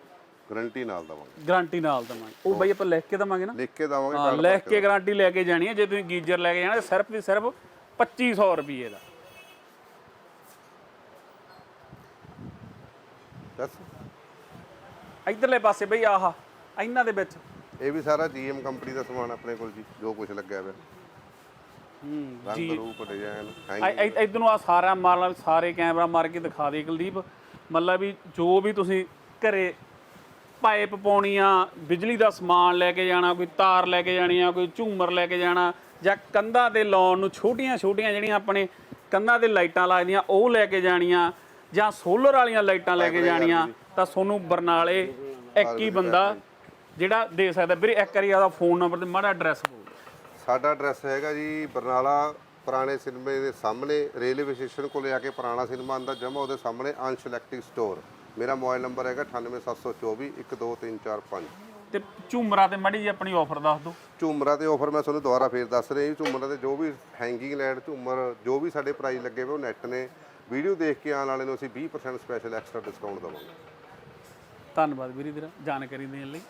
ਗਾਰੰਟੀ ਨਾਲ ਦਵਾਂਗੇ। ਗਾਰੰਟੀ ਨਾਲ ਦਵਾਂਗੇ। ਉਹ ਬਈ ਆਪਾਂ ਲਿਖ ਕੇ ਦਵਾਂਗੇ ਨਾ। ਲਿਖ ਕੇ ਦਵਾਂਗੇ ਹਾਂ ਲਿਖ ਕੇ ਗਾਰੰਟੀ ਲੈ ਕੇ ਜਾਣੀ ਹੈ। ਜੇ ਤੁਸੀਂ ਗੀਜ਼ਰ ਲੈ ਕੇ ਜਾਣਾ ਤੇ ਸਿਰਫ ਵੀ ਸਿਰਫ 2500 ਰੁਪਏ ਦਾ। ਦੱਸ। ਇਧਰਲੇ ਪਾਸੇ ਬਈ ਆਹ ਇਹਨਾਂ ਦੇ ਵਿੱਚ। ਇਹ ਵੀ ਸਾਰਾ ਜੀਐਮ ਕੰਪਨੀ ਦਾ ਸਮਾਨ ਆਪਣੇ ਕੋਲ ਜੀ ਜੋ ਕੁਝ ਲੱਗਿਆ ਹੋਇਆ। ਹੂੰ ਰੰਗ ਰੂਪ ਡਿਜ਼ਾਈਨ ਇਧਰ ਨੂੰ ਆ ਸਾਰਾ ਮਾਰ ਲਾ ਸਾਰੇ ਕੈਮਰਾ ਮਾਰ ਕੇ ਦਿਖਾ ਦੇ ਕੁਲਦੀਪ। ਮਤਲਬ ਵੀ ਜੋ ਵੀ ਤੁਸੀਂ ਘਰੇ ਪਾਈਪ ਪਾਉਣੀ ਆ ਬਿਜਲੀ ਦਾ ਸਮਾਨ ਲੈ ਕੇ ਜਾਣਾ ਕੋਈ ਤਾਰ ਲੈ ਕੇ ਜਾਣੀ ਆ ਕੋਈ ਝੂਮਰ ਲੈ ਕੇ ਜਾਣਾ ਜਾਂ ਕੰਧਾਂ ਤੇ ਲਾਉਣ ਨੂੰ ਛੋਟੀਆਂ ਛੋਟੀਆਂ ਜਿਹੜੀਆਂ ਆਪਣੇ ਕੰਧਾਂ ਤੇ ਲਾਈਟਾਂ ਲੱਗਦੀਆਂ ਉਹ ਲੈ ਕੇ ਜਾਣੀਆਂ ਜਾਂ ਸੋਲਰ ਵਾਲੀਆਂ ਲਾਈਟਾਂ ਲੈ ਕੇ ਜਾਣੀਆਂ। ਤਾਂ ਤੁਹਾਨੂੰ ਬਰਨਾਲੇ ਇੱਕ ਹੀ ਬੰਦਾ ਜਿਹੜਾ ਦੇ ਸਕਦਾ। ਵੀਰੇ ਇੱਕ ਵਾਰੀ ਆਦਾ ਫੋਨ ਨੰਬਰ ਤੇ ਮਾੜਾ ਐਡਰੈਸ ਬੋਲ ਸਾਡਾ ਐਡਰੈਸ ਹੈਗਾ ਜੀ ਬਰਨਾਲਾ ਪੁਰਾਣੇ ਸਿਨੇਮੇ ਦੇ ਸਾਹਮਣੇ ਰੇਲਵੇ ਸਟੇਸ਼ਨ ਕੋਲ ਆ ਕੇ ਪੁਰਾਣਾ ਸਿਨੇਮਾ ਆਂਦਾ ਜਮਾ ਉਹਦੇ ਸਾਹਮਣੇ ਅੰਸ਼ ਇਲੈਕਟ੍ਰਿਕ ਸਟੋਰ ਮੇਰਾ ਮੋਬਾਈਲ ਨੰਬਰ ਹੈਗਾ 98724 12345 ਤੇ ਝੂਮਰਾਂ ਤੇ ਮੜੀ ਜੀ ਆਪਣੀ ਆਫਰ ਦੱਸ ਦਿਓ। ਝੂਮਰਾਂ ਦੇ ਆਫਰ ਮੈਂ ਤੁਹਾਨੂੰ ਦੁਬਾਰਾ ਫੇਰ ਦੱਸ ਰਿਹਾ ਜੀ। ਝੂਮਰਾਂ ਦੇ ਜੋ ਵੀ ਹੈਂਗਿੰਗ ਲਾਈਟ ਝੂਮਰ ਜੋ ਵੀ ਸਾਡੇ ਪ੍ਰਾਈਸ ਲੱਗੇ ਹੋਏ ਉਹ ਨੈਟ ਨੇ। ਵੀਡੀਓ ਦੇਖ ਕੇ ਆਉਣ ਵਾਲੇ ਨੂੰ ਅਸੀਂ 20% ਸਪੈਸ਼ਲ ਐਕਸਟਰਾ ਡਿਸਕਾਊਂਟ ਦੇਵਾਂਗੇ। ਧੰਨਵਾਦ ਵੀਰੇ ਤੇਰਾ ਜਾਣਕਾਰੀ ਦੇਣ ਲਈ।